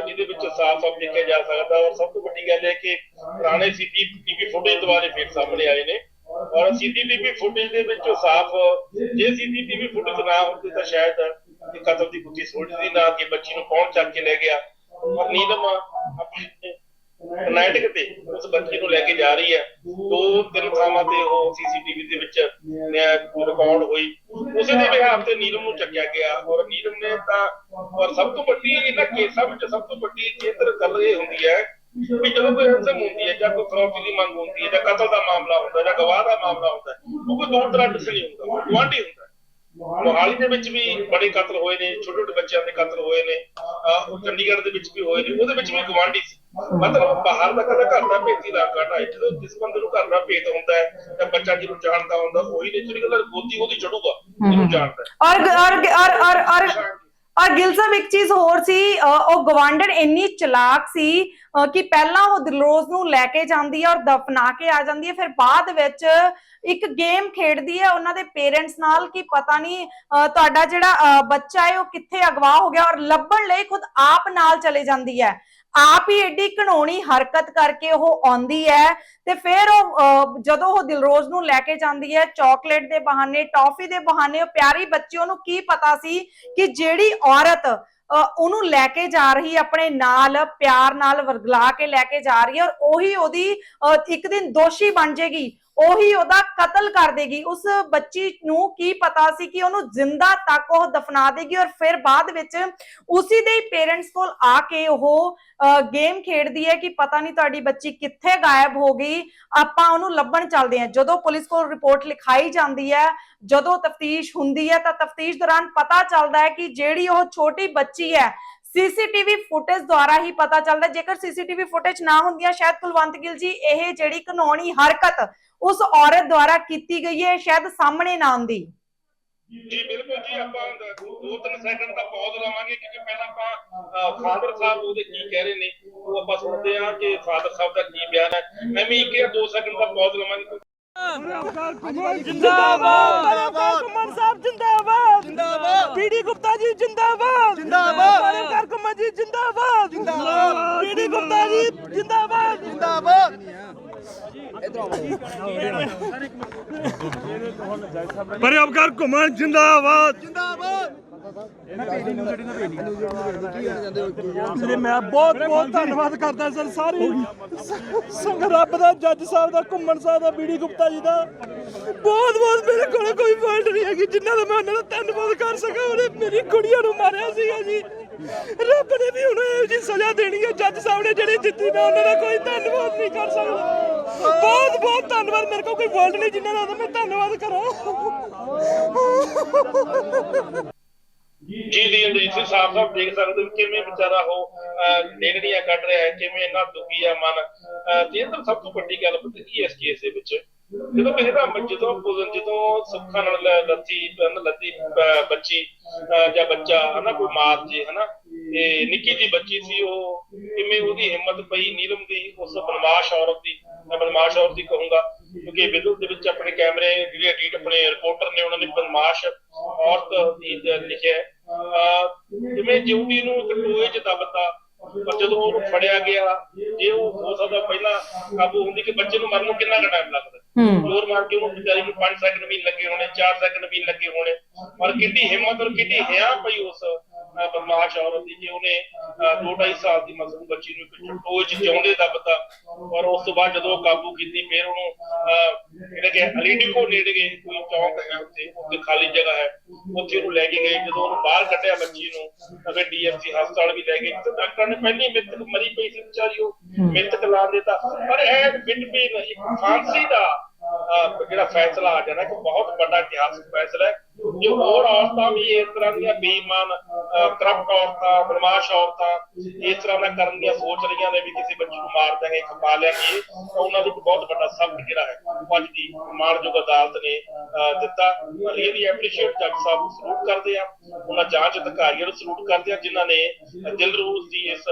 ਜਿਹਦੇ ਵਿੱਚ ਸਾਫ਼-ਸਾਫ਼ ਦੇਖਿਆ ਜਾ ਸਕਦਾ ਔਰ ਸਭ ਤੋਂ ਵੱਡੀ ਗੱਲ ਹੈ ਕਿ ਪੁਰਾਣੇ ਸੀਸੀਟੀਵੀ ਫੁਟੇਜ ਦੁਆਰੇ ਫਿਰ ਸਾਹਮਣੇ ਆਏ ਨੇ। ਔਰ ਸੀਸੀਟੀਵੀ ਫੁਟੇਜ ਦੇ ਵਿੱਚ ਸਾਫ਼, ਜੇ ਸੀਸੀਟੀਵੀ ਫੁਟੇਜ ਨਾ ਹੁੰਦੀ ਤਾਂ ਸ਼ਾਇਦ ਇਹ ਕਤਲ ਦੀ ਗੁੱਥੀ ਸੁਲਝਦੀ ਨਾ ਕਿ ਬੱਚੀ ਨੂੰ ਕੌਣ ਚੱਕ ਕੇ ਲੈ ਗਿਆ? ਔਰ ਨੀਲਮ ਆਪਣੇ ਕਨੈਟਿਕ ਤੇ ਉਸ ਬੱਚੀ ਨੂੰ ਲੈ ਕੇ ਜਾ ਰਹੀ ਹੈ। ਦੋ ਤਿੰਨ ਥਾਵਾਂ ਤੇ ਉਹ ਸੀਸੀਟੀਵੀ ਦੇ ਵਿੱਚ ਰਿਕਾਰਡ ਹੋਈ। ਉਸੇ ਦੇ ਬਿਹਾਰ ਤੇ ਨੀਲਮ ਨੂੰ ਚੱਕਿਆ ਗਿਆ ਔਰ ਨੀਲਮ ਨੇ ਤਾਂ ਔਰ ਸਭ ਤੋਂ ਵੱਡੀ ਇਹਨਾਂ ਕੇਸਾਂ ਵਿੱਚ ਸਭ ਤੋਂ ਵੱਡੀ ਕੇਂਦਰ ਗੱਲ ਇਹ ਹੁੰਦੀ ਹੈ ਵੀ ਜਦੋਂ ਕੋਈ ਹੰਸਮ ਹੁੰਦੀ ਹੈ ਜਾਂ ਕੋਈ ਫਰੌਤੀ ਦੀ ਮੰਗ ਹੁੰਦੀ ਹੈ ਜਾਂ ਕਤਲ ਦਾ ਮਾਮਲਾ ਹੁੰਦਾ ਜਾਂ ਗਵਾਹ ਦਾ ਮਾਮਲਾ ਹੁੰਦਾ ਉਹ ਕੋਈ ਦੂਰ ਤਰ੍ਹਾਂ ਨਹੀਂ ਹੁੰਦਾ, ਗੁਆਂਢੀ ਹੁੰਦਾ। ਦੇ ਵਿੱਚ ਵੀ ਬੜੇ ਕਤਲ ਹੋਏ ਨੇ ਛੋਟੇ ਛੋਟੇ ਬੱਚਿਆਂ ਦੇ ਕਤਲ ਹੋਏ ਨੇ ਚੰਡੀਗੜ੍ਹ ਦੇ ਵਿੱਚ ਵੀ ਹੋਏ ਨੇ ਉਹਦੇ ਵਿੱਚ ਵੀ ਗਵਾਂਢੀ ਸੀ। ਮਤਲਬ ਬਾਹਰ ਦਾ ਕਦਾ ਘਰ ਦਾ ਭੇਤੀ ਦਾ ਘਾਟਾ ਹੈ ਜਦੋਂ ਜਿਸ ਬੰਦੇ ਨੂੰ ਘਰ ਦਾ ਭੇਤ ਹੁੰਦਾ ਹੈ ਤਾਂ ਬੱਚਾ ਜਿਹਨੂੰ ਜਾਣਦਾ ਹੁੰਦਾ ਉਹੀ ਨੇਚਰ ਗੱਲ ਗੋਦੀ ਉਹਦੀ ਚੜੂਗਾ ਜਿਹਨੂੰ ਜਾਣਦਾ ਹੈ। ਔਰ ਔਰ ਔਰ ਔਰ ਔਰ ਗਿਲ ਸਾਹਿਬ ਇੱਕ ਚੀਜ਼ ਹੋਰ ਸੀ ਉਹ ਗਵਾਂਡਰ ਇੰਨੀ ਚਲਾਕ ਸੀ ਕਿ ਪਹਿਲਾਂ ਉਹ ਦਿਲਰੋਜ਼ ਨੂੰ ਲੈ ਕੇ ਜਾਂਦੀ ਹੈ ਔਰ ਦਫਨਾ ਕੇ ਆ ਜਾਂਦੀ ਹੈ ਫਿਰ ਬਾਅਦ ਵਿੱਚ ਇੱਕ ਗੇਮ ਖੇਡਦੀ ਹੈ ਉਹਨਾਂ ਦੇ ਪੇਰੈਂਟਸ ਨਾਲ ਕਿ ਪਤਾ ਨਹੀਂ ਅ, ਤੁਹਾਡਾ ਜਿਹੜਾ ਅ, ਬੱਚਾ ਹੈ ਉਹ ਕਿੱਥੇ ਅਗਵਾ ਹੋ ਗਿਆ ਔਰ ਲੱਭਣ ਲਈ ਖੁਦ ਆਪ ਨਾਲ ਚਲੇ ਜਾਂਦੀ ਹੈ। ਆਪ ਹੀ ਐਡੀ ਘਣੋਣੀ ਹਰਕਤ ਕਰਕੇ ਉਹ ਆਉਂਦੀ ਹੈ ਤੇ ਫਿਰ ਉਹ ਜਦੋਂ ਉਹ ਦਿਲਰੋਜ਼ ਨੂੰ ਲੈ ਕੇ ਜਾਂਦੀ ਹੈ ਚਾਕਲੇਟ ਦੇ ਬਹਾਨੇ ਟੌਫੀ ਦੇ ਬਹਾਨੇ ਉਹ ਪਿਆਰੀ ਬੱਚੀ ਉਹਨੂੰ ਕੀ ਪਤਾ ਸੀ ਕਿ ਜਿਹੜੀ ਔਰਤ ਅ, ਉਹਨੂੰ ਲੈ ਕੇ ਜਾ ਰਹੀ ਆਪਣੇ ਨਾਲ ਪਿਆਰ ਨਾਲ ਵਰਗਲਾ ਕੇ ਲੈ ਕੇ ਜਾ ਰਹੀ ਹੈ ਔਰ ਉਹੀ ਉਹਦੀ ਅ, ਇੱਕ ਦਿਨ ਦੋਸ਼ੀ ਬਣ ਜਾਏਗੀ ਉਹੀ ਉਹਦਾ ਕਤਲ ਕਰ ਦੇਗੀ। ਉਸ ਬੱਚੀ ਨੂੰ ਕੀ ਪਤਾ ਸੀ ਕਿ ਉਹਨੂੰ ਜ਼ਿੰਦਾ ਤੱਕ ਉਹ ਦਫਨਾ ਦੇਗੀ ਔਰ ਫਿਰ ਬਾਅਦ ਵਿੱਚ ਉਸੇ ਦੇ ਹੀ ਪੇਰੈਂਟਸ ਕੋਲ ਆ ਕੇ ਉਹ ਗੇਮ ਖੇਡਦੀ ਹੈ ਕਿ ਪਤਾ ਨਹੀਂ ਤੁਹਾਡੀ ਬੱਚੀ ਕਿੱਥੇ ਗਾਇਬ ਹੋ ਗਈ। ਆਪਾਂ ਉਹਨੂੰ ਲੱਭਣ ਚੱਲਦੇ ਹਾਂ। ਜਦੋਂ ਪੁਲਿਸ ਕੋਲ ਰਿਪੋਰਟ ਲਿਖਾਈ ਜਾਂਦੀ ਹੈ, ਜਦੋਂ ਤਫਤੀਸ਼ ਹੁੰਦੀ ਹੈ ਤਾਂ ਤਫਤੀਸ਼ ਦੌਰਾਨ ਪਤਾ ਚੱਲਦਾ ਹੈ ਕਿ ਜਿਹੜੀ ਉਹ ਛੋਟੀ ਬੱਚੀ ਹੈ ਸੀਸੀਟੀਵੀ ਫੁਟੇਜ ਦੁਆਰਾ ਹੀ ਪਤਾ ਚੱਲਦਾ ਹੈ। ਜੇਕਰ ਸੀਸੀਟੀਵੀ ਫੁਟੇਜ ਨਾ ਹੁੰਦੀਆਂ, ਸ਼ਾਇਦ ਕੁਲਵੰਤ ਗਿੱਲ ਜੀ, ਇਹ ਜਿਹੜੀ ਕਾਨੂੰਨੀ ਹਰਕਤ ਉਸ ਔਰਤ ਦੁਆਰਾ ਕੀਤੀ ਗਈ ਹੈ ਸ਼ਾਇਦ ਸਾਹਮਣੇ ਨਾ ਆਉਂਦੀ। ਜੀ ਬਿਲਕੁਲ ਜੀ ਆਪਾਂ ਦੋ ਤਿੰਨ ਸੈਕਿੰਡ ਦਾ ਪੌਜ਼ ਲਵਾਂਗੇ ਕਿਉਂਕਿ ਪਹਿਲਾਂ ਆਪਾਂ ਫਾਦਰ ਸਾਹਿਬ ਉਹਦੇ ਕੀ ਕਹਿ ਰਹੇ ਨੇ ਉਹ ਆਪਾਂ ਸੁਣਦੇ ਹਾਂ ਕਿ ਫਾਦਰ ਸਾਹਿਬ ਦਾ ਕੀ ਬਿਆਨ ਹੈ। ਮੈਂ ਵੀ ਇੱਕ ਜਾਂ ਦੋ ਸੈਕਿੰਡ ਦਾ ਪੌਜ਼ ਲਵਾਂਗੇ। ਜਿੰਦਾਬਾਦ। ਕੁਮਾਰ ਸਾਹਿਬ ਜਿੰਦਾਬਾਦ। ਜਿੰਦਾਬਾਦ। ਪੀਡੀ ਗੁਪਤਾ ਜੀ ਜਿੰਦਾਬਾਦ। ਜਿੰਦਾਬਾਦ। ਪਰਮਕਾਰ ਕੁਮਾਰ ਜੀ ਜਿੰਦਾਬਾਦ। ਜਿੰਦਾਬਾਦ। ਪੀਡੀ ਗੁਪਤਾ ਜੀ ਜਿੰਦਾਬਾਦ ਜਿੰਦਾਬਾਦ। ਪਰਿਆਪਕਾਰ ਘੁੰਮਣ, ਜਿੰਦਾਬਾਦ। ਲਈ ਮੈਂ ਬਹੁਤ ਬਹੁਤ ਧੰਨਵਾਦ ਕਰਦਾ ਸਰ, ਸਾਰੇ ਸੰਗ ਰੱਬ ਦਾ, ਜੱਜ ਸਾਹਿਬ ਦਾ, ਘੁੰਮਣ ਸਾਹਿਬ ਦਾ ਬੀੜੀ ਗੁਪਤਾ ਜੀ ਦਾ। ਬਹੁਤ ਬਹੁਤ ਮੇਰੇ ਕੋਲ ਕੋਈ ਵਰਡ ਨਹੀਂ ਹੈਗੀ, ਜਿੰਨਾ ਦਾ ਮੈਂ ਉਹਨਾਂ ਦਾ ਧੰਨਵਾਦ ਕਰ ਸਕਾਂ, ਉਹਨੇ ਮੇਰੀ ਕੁੜੀਆਂ ਨੂੰ ਮਾਰਿਆ ਸੀਗਾ ਜੀ। ਰੱਬ ਨੇ ਵੀ ਉਹਨੂੰ ਇਹੋ ਜਿਹੀ ਸਜ਼ਾ ਦੇਣੀ ਹੈ। ਜੱਜ ਸਾਹਿਬ ਨੇ ਜਿਹੜੀ ਦਿੱਤੀ ਮੈਂ ਉਹਨਾਂ ਦਾ ਕੋਈ ਧੰਨਵਾਦ ਨਹੀਂ ਕਰ ਸਕਦਾ। ਬਹੁਤ ਬਹੁਤ ਧੰਨਵਾਦ। ਮੇਰੇ ਕੋਲ ਕੋਈ ਵਰਡ ਨਹੀਂ ਜਿੰਨਾ ਦਾ ਮੈਂ ਧੰਨਵਾਦ ਕਰਾਂ। ਜੀ ਦੀ ਅੰਦਰੀਤ ਸਾਹਿਬ ਸਾਹਿਬ, ਦੇਖ ਸਕਦੇ ਹੋ ਕਿਵੇਂ ਵਿਚਾਰਾ ਉਹ ਨੇੜੀਆਂ ਕੱਢ ਰਿਹਾ ਹੈ, ਕਿਵੇਂ ਇੰਨਾ ਦੁਖੀ ਆ ਮਨ। ਤੇ ਇਹ ਤਾਂ ਸਭ ਤੋਂ ਵੱਡੀ ਗੱਲ ਪਤਾ ਕੀ ਇਸ ਕੇਸ ਦੇ ਵਿੱਚ? ਜਦੋਂ ਇਹਦਾ ਜਦੋਂ ਜਦੋਂ ਸੁੱਖਾਂ ਨਾਲ ਲੱਥੀ ਲੱਥੀ ਬੱਚੀ ਜਾਂ ਬੱਚਾ, ਹਨਾ, ਕੋਈ ਮਾਰ ਜੇ, ਹਨਾ, ਤੇ ਨਿੱਕੀ ਜੀ ਬੱਚੀ ਸੀ ਉਹ, ਕਿਵੇਂ ਉਹਦੀ ਹਿੰਮਤ ਪਈ, ਨੀਲਮ ਦੀ, ਉਸ ਬਦਮਾਸ਼ ਔਰਤ ਦੀ, ਮੈਂ ਬਦਮਾਸ਼ ਔਰਤ ਦੀ ਕਹੂੰਗਾ, ਕਿਉਂਕਿ ਵਿਦੁਤ ਦੇ ਵਿੱਚ ਆਪਣੇ ਕੈਮਰੇ, ਜਿਹੜੇ ਐਡਿਟ ਆਪਣੇ ਰਿਪੋਰਟਰ ਨੇ, ਉਹਨਾਂ ਨੇ ਬਦਮਾਸ਼ ਔਰਤ ਦੀ ਲਿਖਿਆ ਜਿਵੇਂ ਜਿਉਂਦੀ ਨੂੰ ਇੱਕ ਟੋਏ 'ਚ ਦੱਬਤਾ ਪਰ ਜਦੋਂ ਉਹਨੂੰ ਫੜਿਆ ਗਿਆ ਜੇ ਉਹ ਹੋ ਸਕਦਾ ਪਹਿਲਾਂ ਕਾਬੂ ਹੁੰਦੀ ਕਿ ਬੱਚੇ ਨੂੰ ਮਰਨ ਨੂੰ ਕਿੰਨਾ ਟਾਈਮ ਲੱਗਦਾ? ਜ਼ੋਰ ਮਾਰ ਕੇ ਉਹਨੂੰ ਵਿਚਾਰੀ ਨੂੰ 5 ਸੈਕਿੰਡ ਵੀ ਲੱਗੇ ਹੋਣੇ 4 ਸੈਕਿੰਡ ਵੀ ਲੱਗੇ ਹੋਣੇ। ਪਰ ਕਿੰਨੀ ਹਿੰਮਤ ਔਰ ਕਿੰਨੀ ਹਿਆ ਪਈ ਉਸ ਅਹ, ਔਰਤ ਦੀ ਉਹਨੇ ਅਹ, ਦੋ ਢਾਈ ਸਾਲ ਦੀ ਮਾਸੂਮ ਬੱਚੀ ਨੂੰ ਇੱਕ ਟੋਏ ਜਿਉਂਦੇ ਦੱਬਤਾ ਔਰ ਉਸ ਤੋਂ ਬਾਅਦ ਜਦੋਂ ਕਾਬੂ ਕੀਤੀ ਫਿਰ ਉਹਨੂੰ ਜਿਹੜੇ ਕਿ ਅਲੀਡਿਕੋ ਨੇੜੇ ਗਏ ਕੋਈ ਚੌਂਕ ਹੈ ਉੱਥੇ ਉੱਥੇ ਖਾਲੀ ਜਗ੍ਹਾ ਹੈ। ਉੱਥੇ ਉਹਨੂੰ ਲੈ ਕੇ ਗਏ। ਜਦੋਂ ਉਹਨੂੰ ਬਾਹਰ ਕੱਢਿਆ ਬੱਚੀ ਨੂੰ ਤਾਂ ਡੀਐਮਸੀ ਹਸਪਤਾਲ ਵੀ ਲੈ ਗਏ। ਤੇ ਡਾਕਟਰ ਨੇ ਪਹਿਲੀ ਮ੍ਰਿਤਕ ਮਰੀ ਪਈ ਸੀ ਵਿਚਾਰੀ ਉਹ ਮ੍ਰਿਤਕ ਲਾ ਦਿੱਤਾ। ਪਰ ਇਹ ਬਿਨ ਫਾਂਸੀ ਦਾ ਜਿਹੜਾ ਫੈਸਲਾ ਆ ਜਾਣਾ ਕਿ ਬਹੁਤ ਵੱਡਾ ਇਤਿਹਾਸਕ ਫੈਸਲਾ ਹੈ। ਜੇ ਹੋਰ ਔਰਤਾਂ ਵੀ ਇਸ ਤਰ੍ਹਾਂ ਦੀਆਂ ਬੇਈਮਾਨ ਕਰਪਟ ਔਰਤਾਂ ਬਦਮਾਸ਼ ਔਰਤਾਂ ਇਸ ਤਰ੍ਹਾਂ ਦਾ ਕਰਨ ਦੀਆਂ ਸੋਚ ਰਹੀਆਂ ਨੇ ਵੀ ਕਿਸੇ ਬੱਚੀ ਨੂੰ ਮਾਰ ਦਾਂਗੇ ਖਪਾ ਲਿਆਂਗੇ ਤਾਂ ਉਹਨਾਂ ਦੀ ਬਹੁਤ ਵੱਡਾ ਸਬਕ ਜਿਹੜਾ ਹੈ ਅੱਜ ਦੀ ਮਾਣਯੋਗ ਅਦਾਲਤ ਨੇ ਦਿੱਤਾ। ਰੀਅਲੀ ਐਪਰੀਸ਼ੀਏਟ ਜੱਜ ਸਾਹਿਬ ਨੂੰ ਸਲੂਟ ਕਰਦੇ ਆ। ਉਹਨਾਂ ਜਾਂਚ ਅਧਿਕਾਰੀਆਂ ਨੂੰ ਸਲੂਟ ਕਰਦੇ ਆ ਜਿਨ੍ਹਾਂ ਨੇ ਦਿਲਰੂਜ਼ ਦੀ ਇਸ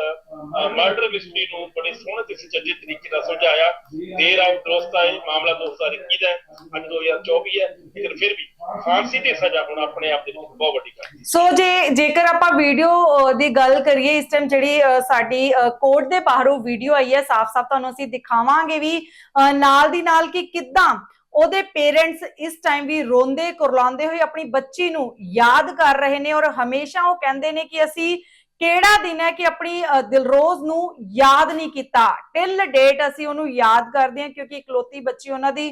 ਮਰਡਰ ਮਿਸਟਰੀ ਨੂੰ ਬੜੇ ਸੋਹਣੇ ਤੇ ਸੁਚੱਜੇ ਤਰੀਕੇ ਨਾਲ ਸੁਲਝਾਇਆ। ਦੇਰ ਆਉ ਦਰਸਤ ਇਹ ਮਾਮਲਾ 2021 ਦਾ ਹੈ, ਅੱਜ 2024 ਹੈ। ਲੇਕਿਨ ਫਿਰ ਵੀ ਫਾਂਸੀ ਦੀ ਸਜ਼ਾ ਹੁਣ ਆਪਣੇ ਆਪ ਦੇ ਵਿੱਚ ਬਹੁਤ ਵੱਡੀ ਗੱਲ। ਹੈ ਸੋ ਜੇ ਜੇਕਰ ਆਪਾਂ ਵੀਡੀਓ ਦੀ ਗੱਲ ਕਰੀਏ ਇਸ ਟਾਈਮ ਜਿਹੜੀ ਸਾਡੀ ਕੋਰਟ ਦੇ ਬਾਹਰੋਂ ਵੀਡੀਓ ਆਈ ਹੈ ਸਾਫ਼-ਸਾਫ਼ ਤੁਹਾਨੂੰ ਅਸੀਂ ਦਿਖਾਵਾਂਗੇ ਵੀ ਅ, ਨਾਲ ਦੀ ਨਾਲ ਕਿ ਕਿੱਦਾਂ ਉਹਦੇ ਪੇਰੈਂਟਸ ਇਸ ਟਾਈਮ ਵੀ ਰੋਂਦੇ ਕੁਰਲਾਉਂਦੇ ਹੋਏ ਆਪਣੀ ਬੱਚੀ ਨੂੰ ਯਾਦ ਕਰ ਰਹੇ ਨੇ ਔਰ ਹਮੇਸ਼ਾ ਉਹ ਕਹਿੰਦੇ ਨੇ ਕਿ ਅਸੀਂ ਕਿਹੜਾ ਦਿਨ ਹੈ ਕਿ ਆਪਣੀ ਦਿਲਰੋਜ਼ ਨੂੰ ਯਾਦ ਨਹੀਂ ਕੀਤਾ? ਟਿਲ ਡੇਟ ਅਸੀਂ ਉਹਨੂੰ ਯਾਦ ਕਰਦੇ ਹਾਂ ਕਿਉਂਕਿ ਇਕਲੌਤੀ ਬੱਚੀ ਉਹਨਾਂ ਦੀ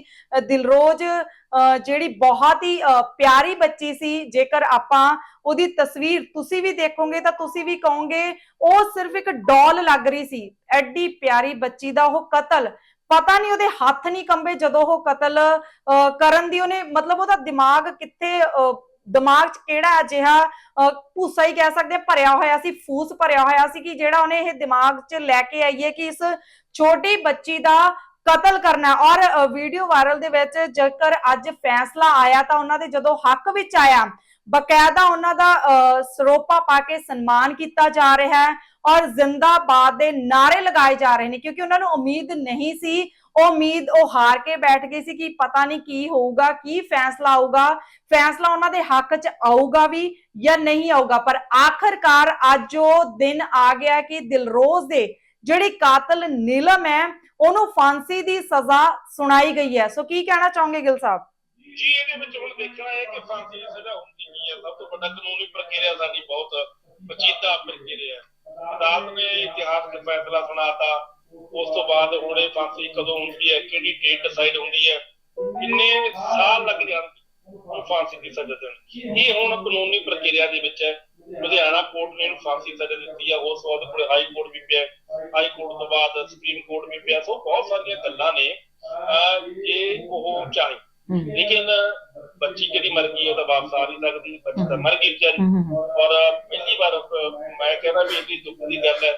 ਦਿਲਰੋਜ਼ ਜਿਹੜੀ ਬਹੁਤ ਹੀ ਪਿਆਰੀ ਬੱਚੀ ਸੀ ਜੇਕਰ ਆਪਾਂ ਉਹਦੀ ਤਸਵੀਰ ਤੁਸੀਂ ਵੀ ਦੇਖੋਗੇ ਤਾਂ ਤੁਸੀਂ ਵੀ ਕਹੋਗੇ ਉਹ ਸਿਰਫ ਇੱਕ ਡੋਲ ਲੱਗ ਰਹੀ ਸੀ। ਐਡੀ ਪਿਆਰੀ ਬੱਚੀ ਦਾ ਉਹ ਕਤਲ। ਪਤਾ ਨਹੀਂ ਉਹਦੇ ਹੱਥ ਨਹੀਂ ਕੰਬੇ ਜਦੋਂ ਉਹ ਕਤਲ ਅ, ਕਰਨ ਦੀ ਉਹਨੇ ਮਤਲਬ ਉਹਦਾ ਦਿਮਾਗ ਕਿੱਥੇ ਅ, ਦਿਮਾਗ 'ਚ ਕਿਹੜਾ ਅਜਿਹਾ ਅ, ਭੂਸਾ ਹੀ ਕਹਿ ਸਕਦੇ ਭਰਿਆ ਹੋਇਆ ਸੀ ਫੂਸ ਭਰਿਆ ਹੋਇਆ ਸੀ ਕਿ ਜਿਹੜਾ ਉਹਨੇ ਇਹ ਦਿਮਾਗ 'ਚ ਲੈ ਕੇ ਆਈਏ ਕਿ ਇਸ ਛੋਟੀ ਬੱਚੀ ਦਾ ਕਤਲ ਕਰਨਾ ਔਰ ਵੀਡੀਓ ਵਾਇਰਲ ਦੇ ਵਿੱਚ ਜੇਕਰ ਅੱਜ ਫੈਸਲਾ ਆਇਆ ਤਾਂ ਉਹਨਾਂ ਦੇ ਜਦੋਂ ਹੱਕ ਵਿੱਚ ਆਇਆ ਬਕਾਇਦਾ ਉਹਨਾਂ ਦਾ ਅ, ਸਰੋਪਾ ਪਾ ਕੇ ਸਨਮਾਨ ਕੀਤਾ ਜਾ ਰਿਹਾ ਹੈ ਔਰ ਜ਼ਿੰਦਾਬਾਦ ਦੇ ਨਾਰੇ ਲਗਾਏ ਜਾ ਰਹੇ ਨੇ ਕਿਉਂਕਿ ਉਹਨਾਂ ਨੂੰ ਉਮੀਦ ਨਹੀਂ ਸੀ ਉਹ ਉਮੀਦ ਉਹ ਹਾਰ ਕੇ ਬੈਠ ਗਏ ਸੀ ਕਿ ਪਤਾ ਨਹੀਂ ਕੀ ਹੋਊਗਾ, ਕੀ ਫੈਸਲਾ ਆਊਗਾ, ਫੈਸਲਾ ਉਹਨਾਂ ਦੇ ਹੱਕ 'ਚ ਆਊਗਾ ਵੀ ਜਾਂ ਨਹੀਂ ਆਊਗਾ। ਪਰ ਆਖਰਕਾਰ ਅੱਜ ਉਹ ਦਿਨ ਆ ਗਿਆ ਕਿ ਦਿਲਰੋਜ਼ ਦੇ ਜਿਹੜੀ ਕਾਤਲ ਨੀਲਮ ਹੈ, ਉਹਨੂੰ ਫਾਂਸੀ ਦੀ ਸਜ਼ਾ ਸੁਣਾਈ ਗਈ ਹੈ। ਸੋ ਕੀ ਕਹਿਣਾ ਚਾਹੋਗੇ ਗਿਲ ਸਾਹਿਬ? ਜੀ, ਇਹਦੇ ਵਿੱਚ ਹੁਣ ਦੇਖਣਾ ਹੈ ਕਿ ਫਾਂਸੀ ਦੀ ਸਜ਼ਾ ਹੁੰਦੀ ਨਹੀਂ ਹੈ। ਸਭ ਤੋਂ ਵੱਡਾ ਕਾਨੂੰਨੀ ਪ੍ਰਕਿਰਿਆ ਸਾਡੀ ਬਹੁਤ ਵਚੀਤਾ ਮਿਲ ਅਦਾਲਤ ਨੇ ਇਤਿਹਾਸਕ ਫੈਸਲਾ ਸੁਣਾਤਾ। ਉਸ ਤੋਂ ਬਾਅਦ ਹੁਣ ਇਹ ਫਾਂਸੀ ਕਦੋਂ ਹੁੰਦੀ ਹੈ ਕਿਹੜੀ ਡੇਟ ਡਿਸਾਈਡ ਹੁੰਦੀ ਹੈ ਕਿੰਨੇ ਸਾਲ ਲੱਗ ਉਹ ਫਾਂਸੀ ਦੀ ਸਜ਼ਾ ਦੇਣ। ਇਹ ਹੁਣ ਕਾਨੂੰਨੀ ਪ੍ਰਕਿਰਿਆ ਦੇ ਵਿੱਚ ਹੈ। ਲੁਧਿਆਣਾ ਕੋਰਟ ਨੇ ਇਹਨੂੰ ਫਾਂਸੀ ਸਜ਼ਾ ਦਿੱਤੀ ਹੈ ਉਸ ਤੋਂ ਬਾਅਦ ਕੋਲੇ ਹਾਈ ਕੋਰਟ ਵੀ ਪਿਆ। ਹਾਈ ਕੋਰਟ ਤੋਂ ਬਾਅਦ ਸੁਪਰੀਮ ਕੋਰਟ ਵੀ ਪਿਆ। ਸੋ ਬਹੁਤ ਸਾਰੀਆਂ ਗੱਲਾਂ ਨੇ ਜੇ ਉਹ ਚਾਹੇ। ਲੇਕਿਨ ਬੱਚੀ ਜਿਹੜੀ ਮਰ ਗਈ ਉਹਦਾ ਵਾਪਸ ਆ ਨਹੀਂ ਸਕਦੀ। ਬੱਚੀ ਤਾਂ ਮਰ ਗਈ ਵਿਚਾਰੀ। ਔਰ ਪਹਿਲੀ ਵਾਰ ਮੈਂ ਕਹਿੰਦਾ ਵੀ ਇਹਦੀ ਦੁੱਖ ਦੀ ਗੱਲ ਹੈ।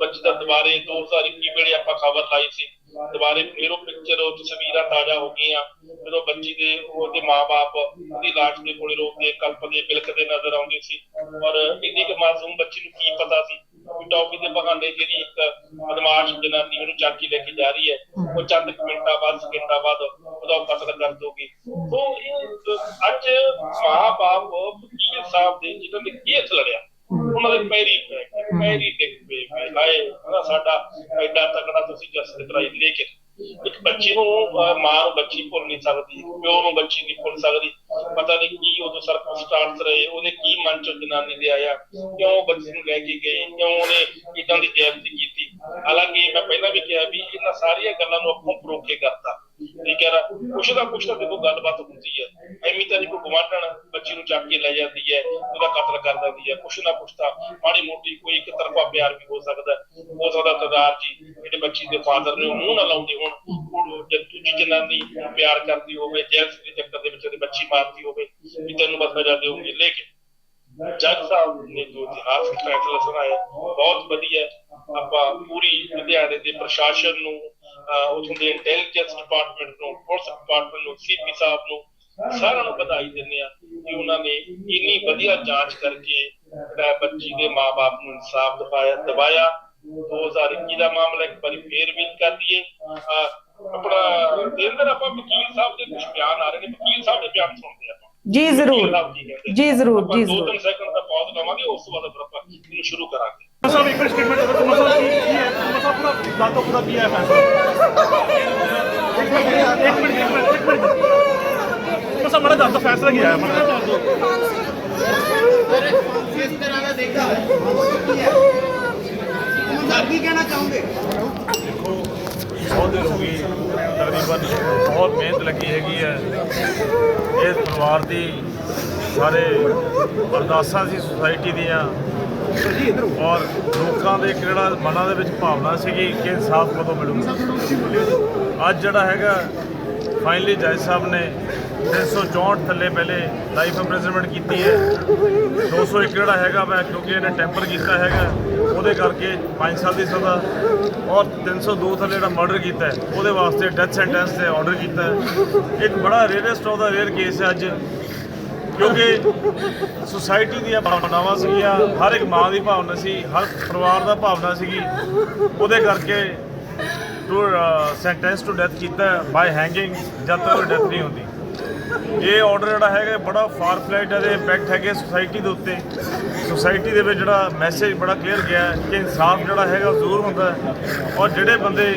ਬੱਚੀ ਦਾ ਦੁਬਾਰੇ 2021 ਵੇਲੇ ਆਪਾਂ ਖਬਰ ਲਾਈ ਸੀ। ਦੁਬਾਰੇ ਫੇਰ ਉਹ ਪਿਕਚਰ ਉਹ ਤਸਵੀਰਾਂ ਤਾਜ਼ਾ ਹੋ ਗਈਆਂ। ਜਦੋਂ ਬੱਚੀ ਦੇ ਉਹਦੇ ਮਾਪੇ ਉਹਦੀ ਲਾਸ਼ ਦੇ ਕੋਲੇ ਰੋਕਦੇ ਕਲਪਦੇ ਬਿਲਕਦੇ ਨਜ਼ਰ ਆਉਂਦੇ ਸੀ। ਔਰ ਇੰਨੀ ਕੁ ਮਾਸੂਮ ਬੱਚੀ ਨੂੰ ਕੀ ਪਤਾ ਸੀ ਕਿ ਟੌਫੀ ਦੇ ਬਹਾਨੇ ਜਿਹੜੀ ਇੱਕ ਬਦਮਾਸ਼ ਜਨਾਨੀ ਉਹਨੂੰ ਚਾਕੀ ਲੈ ਕੇ ਜਾ ਰਹੀ ਹੈ। ਉਹ ਚੰਦ ਮਿੰਟਾਂ ਬਾਅਦ ਸਕਿੰਟਾਂ ਬਾਅਦ ਉਹਦਾ ਕਤਲ ਕਰ ਦੋਗੀ। ਸੋ ਇਹ ਅੱਜ ਮਾਂ-ਬਾਪ ਵਕੀਲ ਸਾਹਿਬ ਦੇ ਜਿਹਨਾਂ ਨੇ ਕੇਸ ਲੜਿਆ ਉਹਨਾਂ ਦੇ ਪੈਰੀ ਪੈ ਪੈਰੀ ਟਿਕ ਪਏ ਹਾਏ ਸਾਡਾ ਐਡਾ ਤਕੜਾ ਤੁਸੀਂ ਜਸਟਿਸ ਕਰਾਈ ਲੇਕਿਨ ਇੱਕ ਬੱਚੀ ਨੂੰ ਮਾਂ ਨੂੰ ਬੱਚੀ ਭੁੱਲ ਨਹੀਂ ਸਕਦੀ ਪਿਓ ਨੂੰ ਬੱਚੀ ਨਹੀਂ ਭੁੱਲ ਸਕਦੀ। ਪਤਾ ਨਹੀਂ ਕੀ ਉਦੋਂ ਸਰਕਮਸਟੈਂਸ ਰਹੇ ਉਹਨੇ ਕੀ ਮਨ ਚ ਜਨਾਨੀ ਦੇ ਆਇਆ ਕਿਉਂ ਬੱਚੀ ਨੂੰ ਲੈ ਕੇ ਗਏ ਕਿਉਂ ਉਹਨੇ ਇਦਾਂ ਦੀ ਜ਼ਿਆਦਤੀ ਕੀਤੀ। ਹਾਲਾਂਕਿ ਮੈਂ ਪਹਿਲਾਂ ਵੀ ਕਿਹਾ ਵੀ ਇਹਨਾਂ ਸਾਰੀਆਂ ਗੱਲਾਂ ਨੂੰ ਅੱਖੋਂ ਪਰੋਖੇ ਕਰਤਾ। ਠੀਕ ਹੈ ਨਾ ਕੁਛ ਨਾ ਕੁਛ ਤਾਂ ਦੇਖੋ ਗੱਲਬਾਤ ਹੁੰਦੀ ਹੈ। ਐਵੇਂ ਤਾਂ ਨਹੀਂ ਕੋਈ ਗਵਾਂਢਣ ਬੱਚੀ ਨੂੰ ਚੱਕ ਕੇ ਲੈ ਜਾਂਦੀ ਹੈ, ਉਹਦਾ ਕਤਲ ਕਰ ਦਿੰਦੀ ਹੈ। ਕੁਛ ਨਾ ਕੁਛ ਤਾਂ ਮਾੜੀ ਮੋਟੀ ਕੋਈ ਇੱਕ ਤਰਫਾ ਪਿਆਰ ਵੀ ਹੋ ਸਕਦਾ ਹੋ। ਸਕਦਾ ਸਰਦਾਰ ਜੀ, ਜਿਹੜੇ ਬੱਚੀ ਦੇ ਫਾਦਰ ਨੇ ਮੂੰਹ ਨਾ ਲਾਉਂਦੇ ਹੋਣ, ਉਹ ਦੂਜੀ ਜਨਾਨੀ ਪਿਆਰ ਕਰਦੀ ਹੋਵੇ, ਜੈਲਸ ਦੇ ਚੱਕਰ ਦੇ ਵਿੱਚ ਉਹਦੀ ਬੱਚੀ ਮਾਰਦੀ ਹੋਵੇ, ਵੀ ਤੈਨੂੰ ਬਸ ਸਜ਼ਾ ਦੇਉਂਗੀ ਲੇਕਿਨ ਜੱਜ ਸਾਹਿਬ ਨੇ ਜੋ ਇਤਿਹਾਸ ਫੈਸਲਾ ਸੁਣਾਇਆ, ਬਹੁਤ ਵਧੀਆ ਆਪਾਂ ਪੂਰੀ ਲੁਧਿਆਣੇ ਦੇ ਪ੍ਰਸ਼ਾਸਨ ਨੂੰ ਉੱਥੋਂ ਦੇ ਇੰਟੈਲੀਜੈਂਸ ਡਿਪਾਰਟਮੈਂਟ ਨੂੰ ਪੁਲਿਸ ਡਿਪਾਰਟਮੈਂਟ ਨੂੰ ਸੀਪੀ ਸਾਹਿਬ ਨੂੰ ਸਾਰਿਆਂ ਨੂੰ ਵਧਾਈ ਦਿੰਦੇ ਆ ਕਿ ਉਹਨਾਂ ਨੇ ਇੰਨੀ ਵਧੀਆ ਜਾਂਚ ਕਰਕੇ ਬੱਚੀ ਦੇ ਮਾਪੇ ਨੂੰ ਇਨਸਾਫ ਦਿਵਾਇਆ ਦਿਵਾਇਆ। 2021 ਦਾ ਮਾਮਲਾ ਇੱਕ ਵਾਰੀ ਫੇਰ ਵੀ ਕਰ ਦਈਏ। ਆਪਣਾ ਦੇਂਦਰ ਆਪਾਂ ਵਕੀਲ ਸਾਹਿਬ ਦੇ ਕੁਝ ਬਿਆਨ ਆ ਰਹੇ ਨੇ ਵਕੀਲ ਸਾਹਿਬ ਦੇ ਬਿਆਨ ਸੁਣਦੇ ਆਪਾਂ। ਜੀ ਜ਼ਰੂਰ। ਜੀ ਜ਼ਰੂਰ ਜੀ ਦੋ ਜ਼ਰੂਰ। ਤਿੰਨ ਸੈਕਿੰਡ ਦਾ ਪੌਜ਼ ਲਵਾਂਗੇ ਉਸ ਤੋਂ ਬਾਅਦ ਫਿਰ ਆਪਾਂ ਸ਼ੁਰੂ ਕਰਾਂਗੇ। ਸਾਹਿਬ ਇੱਕ ਸਟੇਟਮੈਂਟ ਦੇ ਵਿੱਚ ਮਸਲਾ ਕੀ ਕੀ ਹੈ ਮਸਲਾ ਪੂਰਾ ਦਾਤੋ ਪੂਰਾ ਕੀ ਹੈ ਫੈਸਲਾ ਇੱਕ ਮਿੰਟ ਇੱਕ ਮਿੰਟ ਇੱਕ ਮਿੰਟ। ਮਸਲਾ ਮੜਾ ਦਾਤੋ ਫੈਸਲਾ ਕੀ ਹੈ ਮੜਾ ਦਾਤੋ ਕਿਸ ਤਰ੍ਹਾਂ ਦਾ ਦੇਖਦਾ ਹੈ ਕੀ ਕਹਿਣਾ ਚਾਹੋਗੇ ਬਹੁਤ ਦਿਨ ਹੋ ਗਈ ਤਕਰੀਬਨ ਬਹੁਤ ਮਿਹਨਤ ਲੱਗੀ ਹੈਗੀ ਹੈ। ਇਸ ਪਰਿਵਾਰ ਦੀ ਸਾਰੇ ਅਰਦਾਸਾਂ ਸੀ ਸੁਸਾਇਟੀ ਦੀਆਂ। ਔਰ ਲੋਕਾਂ ਦੇ ਕਿਹੜਾ ਮਨਾਂ ਦੇ ਵਿੱਚ ਭਾਵਨਾ ਸੀਗੀ ਕਿ ਇਨਸਾਫ ਕਦੋਂ ਮਿਲੂਗਾ। ਅੱਜ ਜਿਹੜਾ ਹੈਗਾ ਫਾਈਨਲੀ ਜੱਜ ਸਾਹਿਬ ਨੇ 364 ਥੱਲੇ ਪਹਿਲੇ ਲਾਈਫ ਇੰਪ੍ਰਿਜ਼ਨਮੈਂਟ ਕੀਤੀ ਹੈ। 201 ਜਿਹੜਾ ਹੈਗਾ ਵਾ ਕਿਉਂਕਿ ਇਹਨੇ ਟੈਂਪਰ ਕੀਤਾ ਹੈਗਾ, ਉਹਦੇ ਕਰਕੇ 5 ਸਾਲ ਦੀ ਸਜ਼ਾ। ਔਰ 302 ਥੱਲੇ ਜਿਹੜਾ ਮਰਡਰ ਕੀਤਾ ਹੈ, ਉਹਦੇ ਵਾਸਤੇ ਡੈਥ ਸੈਂਟੈਂਸ ਤੇ ਆਰਡਰ ਕੀਤਾ ਹੈ। ਇੱਕ ਬੜਾ rarest of the rare case ਹੈ ਅੱਜ। ਕਿਉਂਕਿ ਸੁਸਾਇਟੀ ਦੀਆਂ ਭਾਵਨਾਵਾਂ ਸੀਗੀਆਂ, ਹਰ ਇੱਕ ਮਾਂ ਦੀ ਭਾਵਨਾ ਸੀ, ਹਰ ਪਰਿਵਾਰ ਦਾ ਭਾਵਨਾ ਸੀਗੀ। ਉਹਦੇ ਕਰਕੇ ਟੂ ਸੈਂਟੈਂਸ ਟੂ ਡੈਥ ਕੀਤਾ ਬਾਈ ਹੈਂਗਿੰਗ ਜਦ ਤੱਕ ਡੈਥ ਨਹੀਂ ਹੁੰਦੀ। ਇਹ ਆਰਡਰ ਜਿਹੜਾ ਹੈਗਾ, ਬੜਾ ਫਾਰ ਫਲਾਈਟ ਇਹਦੇ ਇੰਪੈਕਟ ਹੈਗੇ ਸੁਸਾਇਟੀ ਦੇ ਉੱਤੇ। ਸੁਸਾਇਟੀ ਦੇ ਵਿੱਚ ਜਿਹੜਾ ਮੈਸੇਜ ਬੜਾ ਕਲੀਅਰ ਗਿਆ ਕਿ ਇਨਸਾਫ ਜਿਹੜਾ ਹੈਗਾ, ਉਹ ਜ਼ਰੂਰ ਹੁੰਦਾ ਔਰ ਜਿਹੜੇ ਬੰਦੇ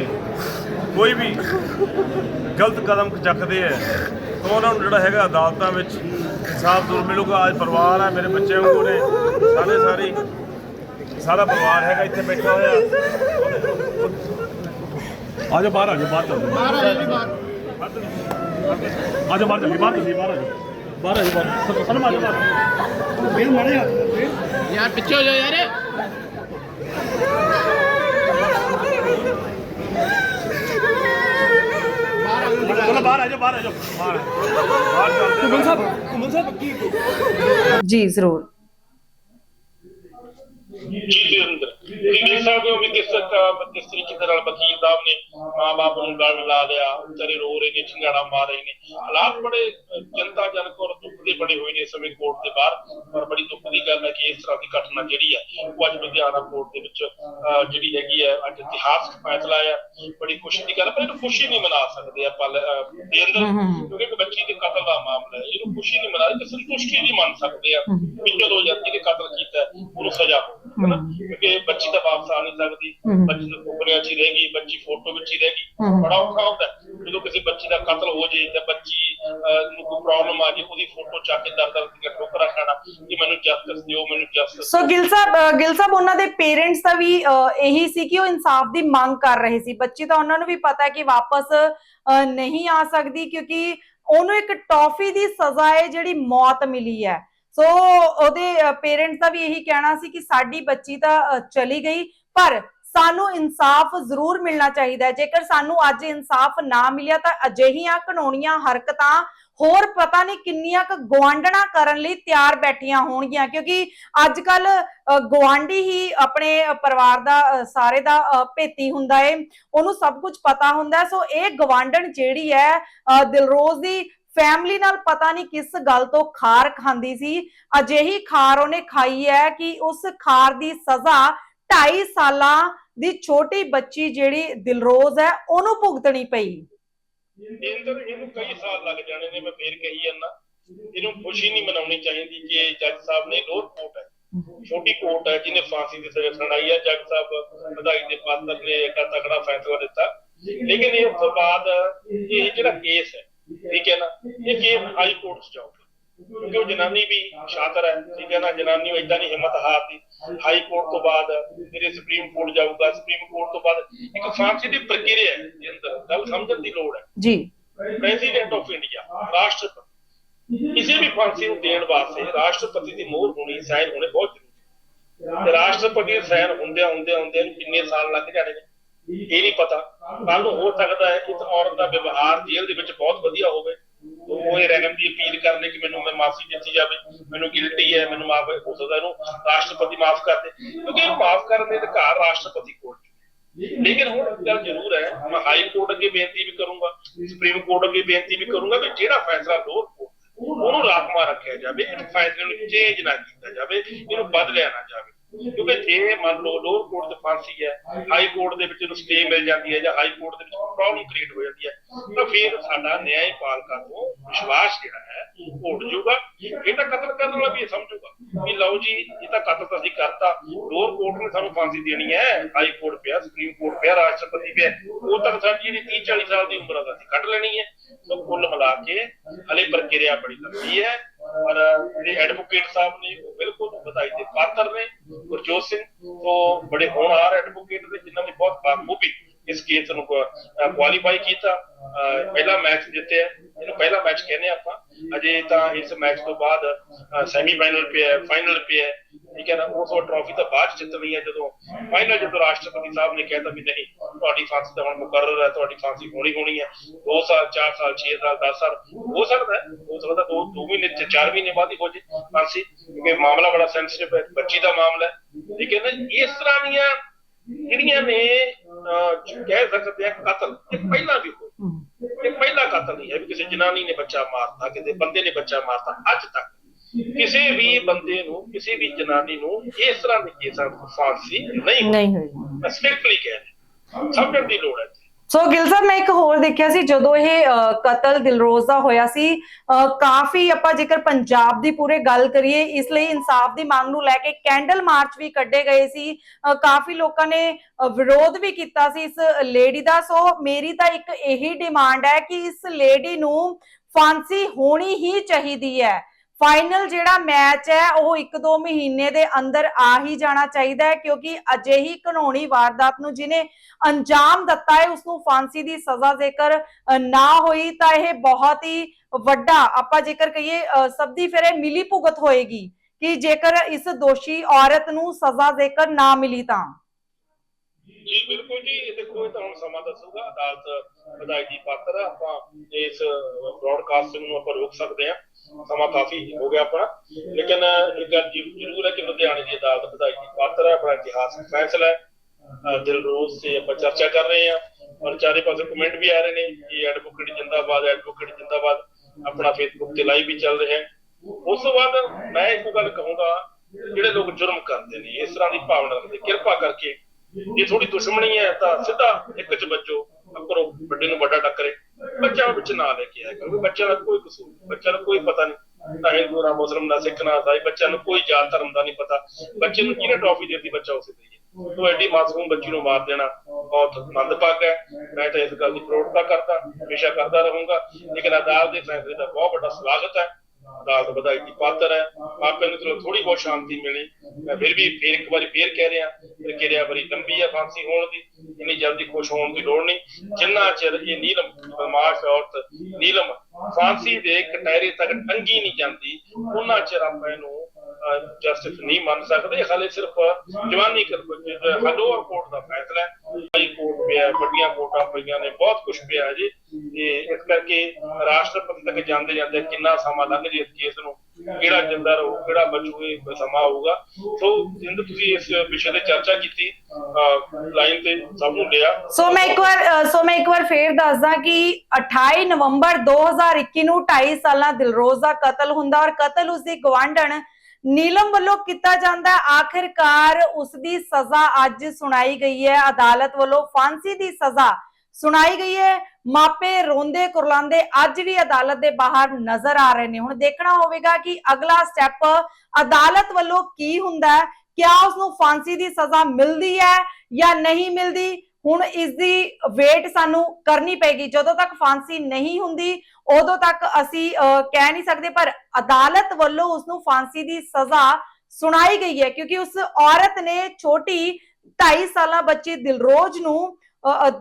ਕੋਈ ਵੀ ਗਲਤ ਕਦਮ ਚੱਕਦੇ ਹੈ, ਤਾਂ ਉਹਨਾਂ ਨੂੰ ਜਿਹੜਾ ਹੈਗਾ ਅਦਾਲਤਾਂ ਵਿੱਚ ਇਨਸਾਫ ਜ਼ਰੂਰ ਮਿਲੂਗਾ ਅੱਜ ਪਰਿਵਾਰ ਹੈ ਮੇਰੇ ਬੱਚੇ ਵਾਂਗੂ ਨੇ ਸਾਰੇ ਸਾਰੀ ਸਾਰਾ ਪਰਿਵਾਰ ਹੈਗਾ ਇੱਥੇ ਬੈਠਾ ਹੋਇਆ। ਆ ਜਾ ਬਾਹਰ ਆ ਜਾ ਬਾਹਰ ਚੱਲ। ਬਾਹਰ ਆ ਜਾ ਬਾਹਰ। ਆ ਜਾ ਬਾਹਰ ਚੱਲ ਬਾਹਰ ਚੱਲ ਬਾਹਰ ਆ ਜਾ ਬਾਹਰ ਆ ਜਾ ਬਾਹਰ ਆ ਜਾ ਬਾਹਰ ਫੇਰ ਮੜੇ ਯਾਰ ਪਿੱਛੇ ਹੋ ਜਾ ਯਾਰ। ਚਲੋ ਬਾਹਰ ਆ ਜਾ ਬਾਹਰ ਆ ਜਾ ਬਾਹਰ ਬਾਹਰ ਚੱਲਦੇ ਸਾਹਿਬ ਕੁਮਨ ਸਾਹਿਬ ਕੀ ਜੀ ਜ਼ਰੂਰ। ਜੀ ਜੀਵਿੰਦਰ ਤੁਸੀਂ ਦੇਖ ਸਕਦੇ ਹੋ ਵੀ ਕਿਸ ਤਰ੍ਹਾਂ ਕਿਸ ਤਰੀਕੇ ਦੇ ਨਾਲ ਵਕੀਲ ਸਾਹਿਬ ਨੇ ਮਾਂ-ਬਾਪ ਨੂੰ ਗਲ ਲਾ ਲਿਆ ਵਿਚਾਰੇ ਰੋ ਰਹੇ ਨੇ ਝਿੰਗਾੜਾ ਮਾਰ ਰਹੇ ਨੇ। ਹਾਲਾਤ ਬੜੇ ਅਹ, ਚਿੰਤਾਜਨਕ ਔਰ ਦੁੱਖ ਦੇ ਬਣੇ ਹੋਏ ਨੇ ਇਸ ਸਮੇਂ ਕੋਰਟ ਦੇ ਬਾਹਰ ਔਰ ਬੜੀ ਦੁੱਖ ਦੀ ਗੱਲ ਹੈ ਕਿ ਇਸ ਤਰ੍ਹਾਂ ਦੀ ਘਟਨਾ ਜਿਹੜੀ ਹੈ ਉਹ ਅੱਜ ਲੁਧਿਆਣਾ ਕੋਰਟ ਦੇ ਵਿੱਚ ਅਹ, ਜਿਹੜੀ ਹੈਗੀ ਹੈ ਅੱਜ ਇਤਿਹਾਸਕ ਫੈਸਲਾ ਹੈ ਬੜੀ ਖੁਸ਼ੀ ਦੀ ਗੱਲ ਹੈ, ਪਰ ਇਹਨੂੰ ਖੁਸ਼ੀ ਨਹੀਂ ਮਨਾ ਸਕਦੇ ਆਪਾਂ ਲ- ਅਹ, ਦੇ ਅੰਦਰ ਕਿਉਂਕਿ ਇੱਕ ਬੱਚੀ ਦੇ ਕਤਲ ਦਾ ਮਾਮਲਾ ਹੈ ਇਹਨੂੰ ਖੁਸ਼ੀ ਨਹੀਂ ਮਨਾ ਤੇ ਸੰਤੁਸ਼ਟੀ ਨਹੀਂ ਮੰਨ ਸਕਦੇ ਆ ਵੀ ਚਲੋ ਯਾਰ ਜਿਹਨੇ ਕਤਲ ਕੀਤਾ ਹੈ, ਉਹਨੂੰ ਸਜ਼ਾ ਹੋ ਹੈਨਾ? ਕਿਉਂਕਿ ਬੱਚੀ ਤਾਂ ਵਾਪਸ ਆ ਨਹੀਂ ਸਕਦੀ। ਬੱਚੀ ਸੁਪਨਿਆਂ 'ਚ ਰਹੇਗੀ ਬੱਚੀ ਫੋਟੋ ਵਿੱਚ ਹੀ ਰਹੇਗੀ ਬੜਾ ਔਖਾ ਹੁੰਦਾ। ਜਦੋਂ ਕਿਸੇ ਬੱਚੀ ਦਾ ਕਤਲ ਹੋ ਜੇ ਤੇ ਬੱਚੀ ਨੂੰ ਕੋਈ ਪ੍ਰੋਬਲਮ ਆ ਜੇ ਉਹਦੀ ਫੋਟੋ ਚੱਕ ਕੇ ਦਰ ਦਰ ਦੀਆਂ ਠੋਕਰਾਂ ਖਾਣਾ ਕਿ ਮੈਨੂੰ ਜਸਟਿਸ ਦਿਓ ਮੈਨੂੰ ਜਸਟਿਸ ਸੋ ਗਿਲ ਸਾਹਿਬ ਗਿਲ ਸਾਹਿਬ ਉਹਨਾਂ ਦੇ ਪੇਰੈਂਟਸ ਦਾ ਵੀ ਇਹੀ ਸੀ ਕਿ ਉਹ ਇਨਸਾਫ ਦੀ ਮੰਗ ਕਰ ਰਹੇ ਸੀ। ਬੱਚੀ ਤਾਂ ਉਹਨਾਂ ਨੂੰ ਵੀ ਪਤਾ ਹੈ ਕਿ ਵਾਪਸ ਨਹੀਂ ਆ ਸਕਦੀ ਕਿਉਂਕਿ ਉਹਨੂੰ ਇੱਕ ਟੌਫੀ ਦੀ ਸਜ਼ਾ ਹੈ ਜਿਹੜੀ ਮੌਤ ਮਿਲੀ ਹੈ। ਸੋ ਉਹਦੇ ਪੇਰੈਂਟਸ ਦਾ ਵੀ ਇਹੀ ਕਹਿਣਾ ਸੀ ਕਿ ਸਾਡੀ ਬੱਚੀ ਤਾਂ ਚਲੀ ਗਈ ਪਰ ਸਾਨੂੰ ਇਨਸਾਫ ਜ਼ਰੂਰ ਮਿਲਣਾ ਚਾਹੀਦਾ ਹੈ। ਜੇਕਰ ਸਾਨੂੰ ਅੱਜ ਇਨਸਾਫ ਨਾ ਮਿਲਿਆ ਤਾਂ ਅਜਿਹੀਆਂ ਕਾਨੂੰਨੀਆਂ ਹਰਕਤਾਂ ਹੋਰ ਪਤਾ ਨਹੀਂ ਕਿੰਨੀਆਂ ਕੁ ਗਵਾਂਡਣਾ ਕਰਨ ਲਈ ਤਿਆਰ ਬੈਠੀਆਂ ਹੋਣਗੀਆਂ ਕਿਉਂਕਿ ਅੱਜ ਕੱਲ ਗਵਾਂਡੀ ਹੀ ਆਪਣੇ ਪਰਿਵਾਰ ਦਾ ਸਾਰੇ ਦਾ ਅ, ਭੇਤੀ ਹੁੰਦਾ ਏ। ਉਹਨੂੰ ਸਭ ਕੁਝ ਪਤਾ ਹੁੰਦਾ ਸੋ ਇਹ ਗਵਾਂਡਣ ਜਿਹੜੀ ਹੈ ਅ, ਦਿਲਰੋਜ਼ ਦੀ ਫੈਮਿਲੀ ਨਾਲ ਪਤਾ ਨਹੀਂ ਕਿਸ ਗੱਲ ਤੋਂ ਖਾਰ ਖਾਂਦੀ ਸੀ। ਅਜਿਹੀ ਖਾਰ ਉਹਨੇ ਖਾਈ ਹੈ ਕਿ ਉਸ ਖਾਰ ਦੀ ਸਜ਼ਾ 2.5 ਸਾਲਾਂ ਦੀ ਛੋਟੀ ਬੱਚੀ ਜਿਹੜੀ ਦਿਲਰੋਜ਼ ਹੈ, ਉਹਨੂੰ ਭੁਗਤਣੀ ਪਈ। ਇੰਦਰ ਇਹਨੂੰ ਕਈ ਸਾਲ ਲੱਗ ਜਾਣੇ ਨੇ, ਮੈਂ ਫੇਰ ਕਹੀ ਜਾਂਦਾ। ਇਹਨੂੰ ਖੁਸ਼ੀ ਨਹੀਂ ਮਨਾਉਣੀ ਚਾਹੀਦੀ ਕਿ ਜੱਜ ਸਾਹਿਬ ਨੇ ਲੋਰ ਕੋਰਟ ਹੈ। ਛੋਟੀ ਕੋਰਟ ਹੈ, ਜਿਹਨੇ ਫਾਂਸੀ ਦੀ ਸਜ਼ਾ ਸੁਣਾਈ ਹੈ, ਜੱਜ ਸਾਹਿਬ ਵਧਾਈ ਦੇ ਪਾਤਰ ਨੇ ਇੱਕ ਤਕੜਾ ਫੈਸਲਾ ਦਿੱਤਾ। ਲੇਕਿਨ ਇਹ ਉਸ ਤੋਂ ਬਾਅਦ ਇਹ ਜਿਹੜਾ ਕੇਸ ਹੈ ਠੀਕ ਹੈ ਨਾ? ਇਹ ਕੇਸ ਹਾਈ ਕੋਰਟ 'ਚ ਜਾਊਗਾ ਕਿਉਂਕਿ ਉਹ ਜਨਾਨੀ ਵੀ ਸ਼ਾਤਰ ਹੈ ਠੀਕ ਹੈ ਨਾ? ਜਨਾਨੀ ਨੂੰ ਇਦਾਂ ਨਹੀਂ ਹਿੰਮਤ ਹਾਰਦੀ ਹਾਈ ਕੋਰਟ ਤੋਂ ਬਾਅਦ ਫਿਰ ਇਹ ਸੁਪਰੀਮ ਕੋਰਟ ਜਾਊਗਾ। ਸੁਪਰੀਮ ਕੋਰਟ ਤੋਂ ਬਾਅਦ ਇੱਕ ਫਾਂਸੀ ਦੀ ਪ੍ਰਕਿਰਿਆ ਹੈ ਦੇ ਅੰਦਰ। ਗੱਲ ਸਮਝਣ ਦੀ ਲੋੜ ਹੈ। ਜੀ। ਪ੍ਰੈਜ਼ੀਡੈਂਟ ਆਫ ਇੰਡੀਆ ਰਾਸ਼ਟਰਪਤੀ। ਕਿਸੇ ਵੀ ਫਾਂਸੀ ਨੂੰ ਦੇਣ ਵਾਸਤੇ ਰਾਸ਼ਟਰਪਤੀ ਦੀ ਮੋਹਰ ਹੋਣੀ ਸਾਈਨ ਹੋਣੇ ਬਹੁਤ ਜ਼ਰੂਰੀ ਹੈ। ਰਾਸ਼ਟਰਪਤੀ ਦੇ ਸਾਈਨ ਹੁੰਦਿਆਂ ਹੁੰਦਿਆਂ ਨੂੰ ਕਿੰਨੇ ਸਾਲ ਲੱਗ ਜਾਣੇ ਨੇ ਇਹ ਨਹੀਂ ਪਤਾ। ਕੱਲ ਨੂੰ ਹੋ ਸਕਦਾ ਹੈ ਇਸ ਔਰਤ ਦਾ ਵਿਵਹਾਰ ਜੇਲ੍ਹ ਦੇ ਵਿੱਚ ਬਹੁਤ ਵਧੀਆ ਹੋਵੇ। ਉਹ ਇਹ ਰਹਿਮ ਦੀ ਅਪੀਲ ਕਰਨੇ ਕਿ ਮੈਨੂੰ ਮੈਂ ਮਾਫੀ ਦਿੱਤੀ ਜਾਵੇ। ਮੈਨੂੰ ਗਿਲਟੀ ਹੈ, ਮੈਨੂੰ ਮਾਫ ਹੋ ਸਕਦਾ ਇਹਨੂੰ ਰਾਸ਼ਟਰਪਤੀ ਮਾਫ ਕਰ ਦੇ। ਕਿਉਂਕਿ ਇਹਨੂੰ ਮਾਫ ਕਰਨ ਦੇ ਅਧਿਕਾਰ ਰਾਸ਼ਟਰਪਤੀ ਕੋਲ ਲੇਕਿਨ ਹੁਣ ਗੱਲ ਜ਼ਰੂਰ ਹੈ, ਮੈਂ ਹਾਈ ਕੋਰਟ ਅੱਗੇ ਬੇਨਤੀ ਵੀ ਕਰੂੰਗਾ ਸੁਪਰੀਮ ਕੋਰਟ ਅੱਗੇ ਬੇਨਤੀ ਵੀ ਕਰੂੰਗਾ ਕਿ ਜਿਹੜਾ ਫੈਸਲਾ ਲੋਰ ਕੋਰਟ ਉਹਨੂੰ ਰਾਖਵਾ ਰੱਖਿਆ ਜਾਵੇ, ਇਹਨੂੰ ਫੈਸਲੇ ਨੂੰ ਚੇਂਜ ਨਾ ਕੀਤਾ ਜਾਵੇ, ਇਹਨੂੰ ਬਦਲਿਆ ਨਾ ਜਾਵੇ। ਕਿਉਂਕਿ ਜੇ ਮੰਨ ਲਓ ਲੋਅਰ ਕੋਰਟ ਤੇ ਫਾਂਸੀ ਹੈ ਹਾਈ ਕੋਰਟ ਦੇ ਵਿੱਚ ਇਹਨੂੰ ਸਟੇ ਮਿਲ ਜਾਂਦੀ ਹੈ ਜਾਂ ਹਾਈ ਕੋਰਟ ਦੇ ਵਿੱਚ ਪ੍ਰੋਬਲਮ ਕ੍ਰੀਏਟ ਹੋ ਜਾਂਦੀ ਹੈ, ਤਾਂ ਫਿਰ ਸਾਡਾ ਨਿਆਂ ਪਾਲਕਾਂ ਤੋਂ ਵਿਸ਼ਵਾਸ ਜਿਹੜਾ ਹੈ, ਉਹ ਉੱਡ ਜਾਊਗਾ। ਇਹ ਤਾਂ ਕਤਲ ਕਰਨ ਵਾਲਾ ਵੀ ਇਹ ਸਮਝੂਗਾ। ਵੀ ਲਓ ਜੀ, ਇਹ ਤਾਂ ਕਤਲ ਤਾਂ ਅਸੀਂ ਕਰਤਾ। ਲੋਰ ਕੋਰਟ ਨੇ ਸਾਨੂੰ ਫਾਂਸੀ ਦੇਣੀ ਹੈ। ਹਾਈ ਕੋਰਟ ਪਿਆ ਸੁਪਰੀਮ ਕੋਰਟ ਪਿਆ, ਰਾਸ਼ਟਰਪਤੀ ਪਿਆ। ਉਹ ਤੱਕ ਸਾਡੀ ਜਿਹੜੀ 30 40 ਸਾਲ ਦੀ ਉਮਰ ਆ, ਅਸੀਂ ਕੱਢ ਲੈਣੀ ਹੈ। ਸੋ ਕੁੱਲ ਮਿਲਾ ਕੇ ਹਲੇ ਪ੍ਰਕਿਰਿਆ ਬੜੀ ਲੰਬੀ ਹੈ। ਔਰ ਜਿਹੜੇ ਐਡਵੋਕੇਟ ਸਾਹਿਬ ਨੇ, ਉਹ ਬਿਲਕੁਲ ਵਧਾਈ ਦੇ ਪਾਤਰ ਨੇ, ਗੁਰਜੋਤ ਸਿੰਘ। ਤੋਂ ਬੜੇ ਹੋਣਹਾਰ ਐਡਵੋਕੇਟ ਨੇ, ਜਿਨ੍ਹਾਂ ਨੇ ਬਹੁਤ ਬਾਖੂਬੀ ਇਸ ਕੇਸ ਨੂੰ ਕੁਆਲੀਫਾਈ ਕੀਤਾ। ਪਹਿਲਾ ਮੈਚ ਜਿੱਤਿਆ ਇਹਨੂੰ ਪਹਿਲਾ ਮੈਚ ਕਹਿੰਦੇ ਆਪਾਂ। ਅਜੇ ਤਾਂ ਇਸ ਮੈਚ ਤੋਂ ਬਾਅਦ ਸੈਮੀ ਫਾਈਨਲ ਪਿਆ ਹੈ ਫਾਈਨਲ ਪਿਆ। ਹੈ ਠੀਕ ਹੈ ਨਾ? ਉਸ ਉਹ ਟਰਾਫੀ ਤਾਂ ਬਾਅਦ ਜਿੱਤਣੀ ਹੈ ਜਦੋਂ ਫਾਈਨਲ ਜਦੋਂ ਰਾਸ਼ਟਰਪਤੀ ਸਾਹਿਬ ਨੇ ਕਹਿਤਾ ਵੀ ਨਹੀਂ, ਤੁਹਾਡੀ ਫਾਂਸੀ ਤਾਂ ਹੁਣ ਮੁਕਰਰ ਹੈ, ਤੁਹਾਡੀ ਫਾਂਸੀ ਹੋਣੀ ਹੋਣੀ ਹੈ। 2 ਸਾਲ 4 ਸਾਲ 6 ਸਾਲ 10 ਸਾਲ, ਹੋ ਸਕਦਾ ਹੈ। ਹੋ ਸਕਦਾ ਦੋ ਦੋ ਮਹੀਨੇ ਤੇ 4 ਮਹੀਨੇ ਬਾਅਦ ਹੀ ਹੋ ਜੇ ਫਾਂਸੀ। ਕਿਉਂਕਿ ਮਾਮਲਾ ਬੜਾ ਸੈਂਸਿਟਿਵ ਹੈ, ਬੱਚੀ ਦਾ ਮਾਮਲਾ ਹੈ ਨਾ? ਇਸ ਤਰ੍ਹਾਂ ਦੀਆਂ ਜਿਹੜੀਆਂ ਨੇ ਕਹਿ ਸਕਦੇ ਆ ਕਤਲ ਇਹ ਪਹਿਲਾਂ ਵੀ ਹੋਇਆ ਇਹ ਪਹਿਲਾ ਕਤਲ ਨਹੀਂ ਹੈ ਵੀ ਕਿਸੇ ਜਨਾਨੀ ਨੇ ਬੱਚਾ ਮਾਰਤਾ ਕਿਸੇ ਬੰਦੇ ਨੇ ਬੱਚਾ ਮਾਰਤਾ ਅੱਜ ਤੱਕ। ਕਿਸੇ ਵੀ ਬੰਦੇ ਨੂੰ ਕਿਸੇ ਵੀ ਜਨਾਨੀ ਨੂੰ ਇਸ ਤਰ੍ਹਾਂ ਦੇ ਕੇਸਾਂ ਫਾਂਸੀ ਨਹੀਂ ਨਹੀਂ ਹੋਈ। ਸਟ੍ਰਿਕਟਲੀ ਕਹਿੰਦੇ ਸਮਝਣ ਦੀ ਲੋੜ ਹੈ ਸੋ ਗਿਲ ਸਾਹਿਬ ਮੈਂ ਇੱਕ ਹੋਰ ਦੇਖਿਆ ਸੀ ਜਦੋਂ ਇਹ ਅ, ਕਤਲ ਦਿਲਰੋਜ਼ ਦਾ ਹੋਇਆ ਸੀ ਕਾਫੀ ਆਪਾਂ ਜੇਕਰ ਪੰਜਾਬ ਦੀ ਪੂਰੇ ਗੱਲ ਕਰੀਏ ਇਸ ਲਈ ਇਨਸਾਫ ਦੀ ਮੰਗ ਨੂੰ ਲੈ ਕੇ ਕੈਂਡਲ ਮਾਰਚ ਵੀ ਕੱਢੇ ਗਏ ਸੀ ਅ, ਕਾਫੀ ਲੋਕਾਂ ਨੇ ਵਿਰੋਧ ਵੀ ਕੀਤਾ ਸੀ ਇਸ ਲੇਡੀ ਦਾ। ਸੋ ਮੇਰੀ ਤਾਂ ਇੱਕ ਇਹੀ ਡਿਮਾਂਡ ਹੈ ਕਿ ਇਸ ਲੇਡੀ ਨੂੰ ਫਾਂਸੀ ਹੋਣੀ ਹੀ ਚਾਹੀਦੀ ਹੈ। ਫਾਈਨਲ ਜਿਹੜਾ ਮੈਚ ਹੈ ਉਹ 1-2 ਮਹੀਨੇ ਦੇ ਅੰਦਰ ਆ ਹੀ ਜਾਣਾ ਚਾਹੀਦਾ ਹੈ ਕਿਉਂਕਿ ਅਜਿਹੀ ਕਾਨੂੰਨੀ ਵਾਰਦਾਤ ਨੂੰ ਜਿਹਨੇ ਅੰਜਾਮ ਦਿੱਤਾ ਹੈ ਉਸ ਨੂੰ ਫਾਂਸੀ ਦੀ ਸਜ਼ਾ ਜੇਕਰ ਨਾ ਹੋਈ ਤਾਂ ਇਹ ਬਹੁਤ ਹੀ ਵੱਡਾ ਆਪਾਂ ਜੇਕਰ ਕਹੀਏ ਅ, ਸਭ ਦੀ ਫਿਰ ਇਹ ਮਿਲੀ ਭੁਗਤ ਹੋਏਗੀ ਕਿ ਜੇਕਰ ਇਸ ਦੋਸ਼ੀ ਔਰਤ ਨੂੰ ਸਜ਼ਾ ਜੇਕਰ ਨਾ ਮਿਲੀ ਤਾਂ। ਜੀ, ਬਿਲਕੁਲ ਜੀ, ਇਹ ਦੇਖੋ, ਇਹ ਤਾਂ ਹੁਣ ਸਮਾਂ ਦੱਸੂਗਾ, ਅਦਾਲਤ ਵਧਾਈ ਦੀ ਪਾਤਰ ਆਪਾਂ ਇਸ ਬ੍ਰੌਡਕਾਸਟਿੰਗ ਨੂੰ ਆਪਾਂ ਰੋਕ ਸਕਦੇ ਹਾਂ। ਸਮਾਂ ਕਾਫੀ ਹੋ ਗਿਆ ਆਪਣਾ। ਲੇਕਿਨ, ਇੱਕ ਗੱਲ ਜ਼ਰੂਰ ਹੈ ਕਿ ਲੁਧਿਆਣੇ ਦੀ ਅਦਾਲਤ ਵਧਾਈ ਦੀ ਪਾਤਰ ਹੈ ਆਪਣਾ ਇਤਿਹਾਸਕ ਫੈਸਲਾ ਹੈ। ਅਹ ਦਿਲਰੋਜ਼ ਤੇ ਆਪਾਂ ਚਰਚਾ ਕਰ ਰਹੇ ਹਾਂ। ਔਰ ਚਾਰੇ ਪਾਸੇ ਕਮੈਂਟ ਵੀ ਆ ਰਹੇ ਨੇ ਕਿ ਐਡਵੋਕੇਟ ਜਿੰਦਾਬਾਦ ਐਡਵੋਕੇਟ ਜਿੰਦਾਬਾਦ ਆਪਣਾ ਫੇਸਬੁੱਕ ਤੇ ਲਾਈਵ ਵੀ ਚੱਲ ਰਿਹਾ ਹੈ। ਉਸ ਤੋਂ ਬਾਅਦ ਮੈਂ ਇੱਕ ਗੱਲ ਕਹੂੰਗਾ, ਜਿਹੜੇ ਲੋਕ ਜੁਰਮ ਕਰਦੇ ਨੇ, ਇਸ ਤਰ੍ਹਾਂ ਦੀ ਭਾਵਨਾ ਰੱਖਦੇ ਕਿਰਪਾ ਕਰਕੇ ਜੇ ਥੋੜੀ ਦੁਸ਼ਮਣੀ ਹੈ ਤਾਂ ਸਿੱਧਾ ਇੱਕ ਚ ਵੱਜੋ ਕਰੋ ਵੱਡੇ ਨੂੰ ਵੱਡਾ ਟੱਕਰੇ ਬੱਚਾ ਵਿੱਚ ਨਾ ਲੈ ਕੇ ਆਇਆ ਕਿਉਂਕਿ ਬੱਚਾ ਦਾ ਕੋਈ ਕਸੂਰ ਨਹੀਂ, ਨੂੰ ਕੋਈ ਪਤਾ ਨਹੀਂ। ਨਾ ਹਿੰਦੂ ਨਾ ਮੁਸਲਮ ਨਾ ਸਿੱਖ ਨਾ ਇਸਾਈ ਬੱਚਿਆਂ ਨੂੰ ਕੋਈ ਜਾਤ ਧਰਮ ਦਾ ਨਹੀਂ ਪਤਾ। ਬੱਚੇ ਨੂੰ ਕਿਹਨੇ ਟਰਾਫੀ ਦਿੱਤੀ ਬੱਚਾ ਉਸੇ ਦੇ ਤੋ ਐਡੀ ਮਾਸੂਮ ਬੱਚੀ ਨੂੰ ਮਾਰ ਦੇਣਾ ਬਹੁਤ ਮੰਦਭਾਗ ਹੈ। ਮੈਂ ਤਾਂ ਇਸ ਗੱਲ ਦੀ ਪ੍ਰੋੜਤਾ ਕਰਦਾ ਹਮੇਸ਼ਾ ਕਰਦਾ ਰਹੂੰਗਾ। ਲੇਕਿਨ ਅਦਾਲਤ ਦੇ ਫੈਸਲੇ ਦਾ ਬਹੁਤ ਵੱਡਾ ਸਵਾਗਤ ਹੈ। ਅਦਾਲਤ ਵਧਾਈ ਦੀ ਪਾਤਰ ਹੈ। ਆਪੇ ਨੂੰ ਚਲੋ ਥੋੜੀ ਬਹੁਤ ਸ਼ਾਂਤੀ ਮਿਲੀ। ਮੈਂ ਫਿਰ ਵੀ ਫੇਰ ਇੱਕ ਵਾਰੀ ਫੇਰ ਕਹਿ ਰਿਹਾ ਕਿ ਕਿਰਿਆ ਬੜੀ ਲੰਬੀ ਹੈ ਫਾਂਸੀ ਹੋਣ ਦੀ। ਇੰਨੀ ਜਲਦੀ ਖੁਸ਼ ਹੋਣ ਦੀ ਲੋੜ ਨਹੀਂ। ਜਿੰਨਾ ਚਿਰ ਇਹ ਨੀਲਮ, ਬਦਮਾਸ਼ ਔਰਤ ਨੀਲਮ ਫਾਂਸੀ ਦੇ ਕਟਹਿਰੇ ਤੱਕ ਟੰਗੀ ਨਹੀਂ ਜਾਂਦੀ, ਉਹਨਾਂ ਚਿਰ ਆਪਾਂ ਇਹਨੂੰ ਜਸਟਿਸ ਨਹੀਂ ਮੰਨ ਸਕਦੇ। ਹਾਲੇ ਸਿਰਫ ਜਵਾਨੀ ਕਰ ਹਲੋਰ ਕੋਰਟ ਦਾ ਫੈਸਲਾ ਹੈ। ਹਾਈ ਕੋਰਟ ਪਿਆ, ਵੱਡੀਆਂ ਕੋਰਟਾਂ ਪਈਆਂ ਨੇ, ਬਹੁਤ ਕੁਝ ਪਿਆ ਜੀ। ਤੇ ਇਸ ਕਰਕੇ ਰਾਸ਼ਟਰਪਤੀ ਤੱਕ ਜਾਂਦੇ ਜਾਂਦੇ ਕਿੰਨਾ ਸਮਾਂ ਲੰਘ ਜੇ ਇਸ ਕੇਸ ਨੂੰ। ਕਿਹੜਾ ਜਿੰਦਾ ਰਹੂ, ਕਿਹੜਾ ਬਚੂ ਇਹ ਸਮਾਂ ਆਊਗਾ। ਸੋ, ਜਿੰਦ ਤੁਸੀਂ ਇਸ ਵਿਸ਼ੇ ਤੇ ਚਰਚਾ ਕੀਤੀ ਲਾਈਨ ਤੇ ਸਭ ਨੂੰ ਲਿਆ। ਸੋ ਮੈਂ ਇੱਕ ਵਾਰ ਸੋ ਮੈਂ ਇੱਕ ਵਾਰ ਫੇਰ ਦੱਸਦਾ ਕਿ 28 ਨਵੰਬਰ 2021 ਨੂੰ 2.5 ਸਾਲਾਂ ਦਿਲਰੋਜ਼ ਦਾ ਕਤਲ ਹੁੰਦਾ ਔਰ ਕਤਲ ਉਸ ਦੀ ਗਵਾਂਢਣ ਨੀਲਮ ਵੱਲੋਂ ਕੀਤਾ ਜਾਂਦਾ ਆਖਿਰਕਾਰ ਉਸ ਦੀ ਸਜ਼ਾ ਅੱਜ ਸੁਣਾਈ ਗਈ ਹੈ। ਅਦਾਲਤ ਵੱਲੋਂ ਫਾਂਸੀ ਦੀ ਸਜ਼ਾ ਸੁਣਾਈ ਗਈ ਹੈ। ਮਾਪੇ ਰੋਂਦੇ ਕੁਰਲਾਉਂਦੇ ਅੱਜ ਵੀ ਅਦਾਲਤ ਦੇ ਬਾਹਰ ਨਜ਼ਰ ਆ ਰਹੇ ਨੇ। ਹੁਣ ਦੇਖਣਾ ਹੋਵੇਗਾ ਕਿ ਅਗਲਾ ਸਟੈਪ ਅਦਾਲਤ ਵੱਲੋਂ ਕੀ ਹੁੰਦਾ ਹੈ। ਕਿਆ ਉਸ ਨੂੰ ਫਾਂਸੀ ਦੀ ਸਜ਼ਾ ਮਿਲਦੀ ਹੈ ਜਾਂ ਨਹੀਂ ਮਿਲਦੀ? ਹੁਣ ਇਸ ਦੀ ਵੇਟ ਸਾਨੂੰ ਕਰਨੀ ਪੈਗੀ ਜਦੋਂ ਤੱਕ ਫਾਂਸੀ ਨਹੀਂ ਹੁੰਦੀ, ਉਦੋਂ ਤੱਕ ਅਸੀਂ ਕਹਿ ਨਹੀਂ ਸਕਦੇ, ਪਰ ਅਦਾਲਤ ਵੱਲੋਂ ਉਸ ਨੂੰ ਫਾਂਸੀ ਦੀ ਸਜ਼ਾ ਸੁਣਾਈ ਗਈ ਹੈ, ਕਿਉਂਕਿ ਉਸ ਔਰਤ ਨੇ ਛੋਟੀ 2.5 ਸਾਲਾ ਬੱਚੀ ਦਿਲਰੋਜ਼ ਨੂੰ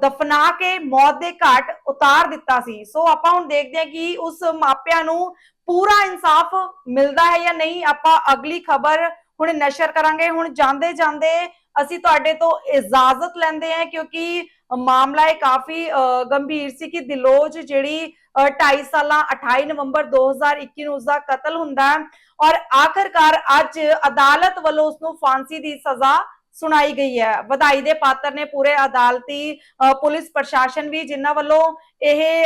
ਦਫਨਾ ਕੇ ਮੌਤ ਦੇ ਘਾਟ ਉਤਾਰ ਦਿੱਤਾ ਸੀ। ਸੋ ਆਪਾਂ ਹੁਣ ਦੇਖਦੇ ਹਾਂ ਕਿ ਉਸ ਮਾਪਿਆਂ ਨੂੰ ਪੂਰਾ ਇਨਸਾਫ ਮਿਲਦਾ ਹੈ ਜਾਂ ਨਹੀਂ। ਆਪਾਂ ਅਗਲੀ ਖਬਰ ਹੁਣ ਨਸ਼ਰ ਕਰਾਂਗੇ। ਹੁਣ ਜਾਂਦੇ ਜਾਂਦੇ ਅਸੀਂ ਤੁਹਾਡੇ ਤੋਂ ਇਜਾਜ਼ਤ ਲੈਂਦੇ ਹਾਂ ਕਿਉਂਕਿ ਮਾਮਲਾ ਇਹ ਕਾਫੀ ਗੰਭੀਰ ਸੀ ਕਿ ਦਿਲੋਜ ਜਿਹੜੀ 2.5 ਸਾਲਾਂ 28 ਨਵੰਬਰ 2021 ਨੂੰ ਉਸਦਾ ਕਤਲ ਹੁੰਦਾ ਹੈ ਔਰ ਆਖਰਕਾਰ ਅੱਜ ਅਦਾਲਤ ਵੱਲੋਂ ਉਸ ਨੂੰ ਫਾਂਸੀ ਦੀ ਸਜ਼ਾ ਸੁਣਾਈ ਗਈ ਹੈ। ਵਧਾਈ ਦੇ ਪਾਤਰ ਨੇ ਪੂਰੇ ਅਦਾਲਤੀ ਪੁਲਿਸ ਪ੍ਰਸ਼ਾਸਨ ਵੀ ਜਿਨ੍ਹਾਂ ਵੱਲੋਂ ਇਹ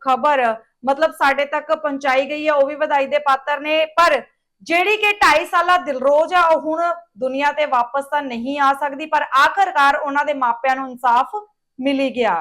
ਖਬਰ ਮਤਲਬ ਸਾਡੇ ਤੱਕ ਪਹੁੰਚਾਈ ਗਈ ਹੈ, ਉਹ ਵੀ ਵਧਾਈ ਦੇ ਪਾਤਰ ਨੇ। ਪਰ ਜਿਹੜੀ ਕਿ 2.5 ਸਾਲਾ ਦਿਲਰੋਜ਼ ਆ, ਉਹ ਹੁਣ ਦੁਨੀਆ ਤੇ ਵਾਪਸ ਤਾਂ ਨਹੀਂ ਆ ਸਕਦੀ, ਪਰ ਆਖਰਕਾਰ ਉਹਨਾਂ ਦੇ ਮਾਪਿਆਂ ਨੂੰ ਇਨਸਾਫ ਮਿਲੀ ਗਿਆ।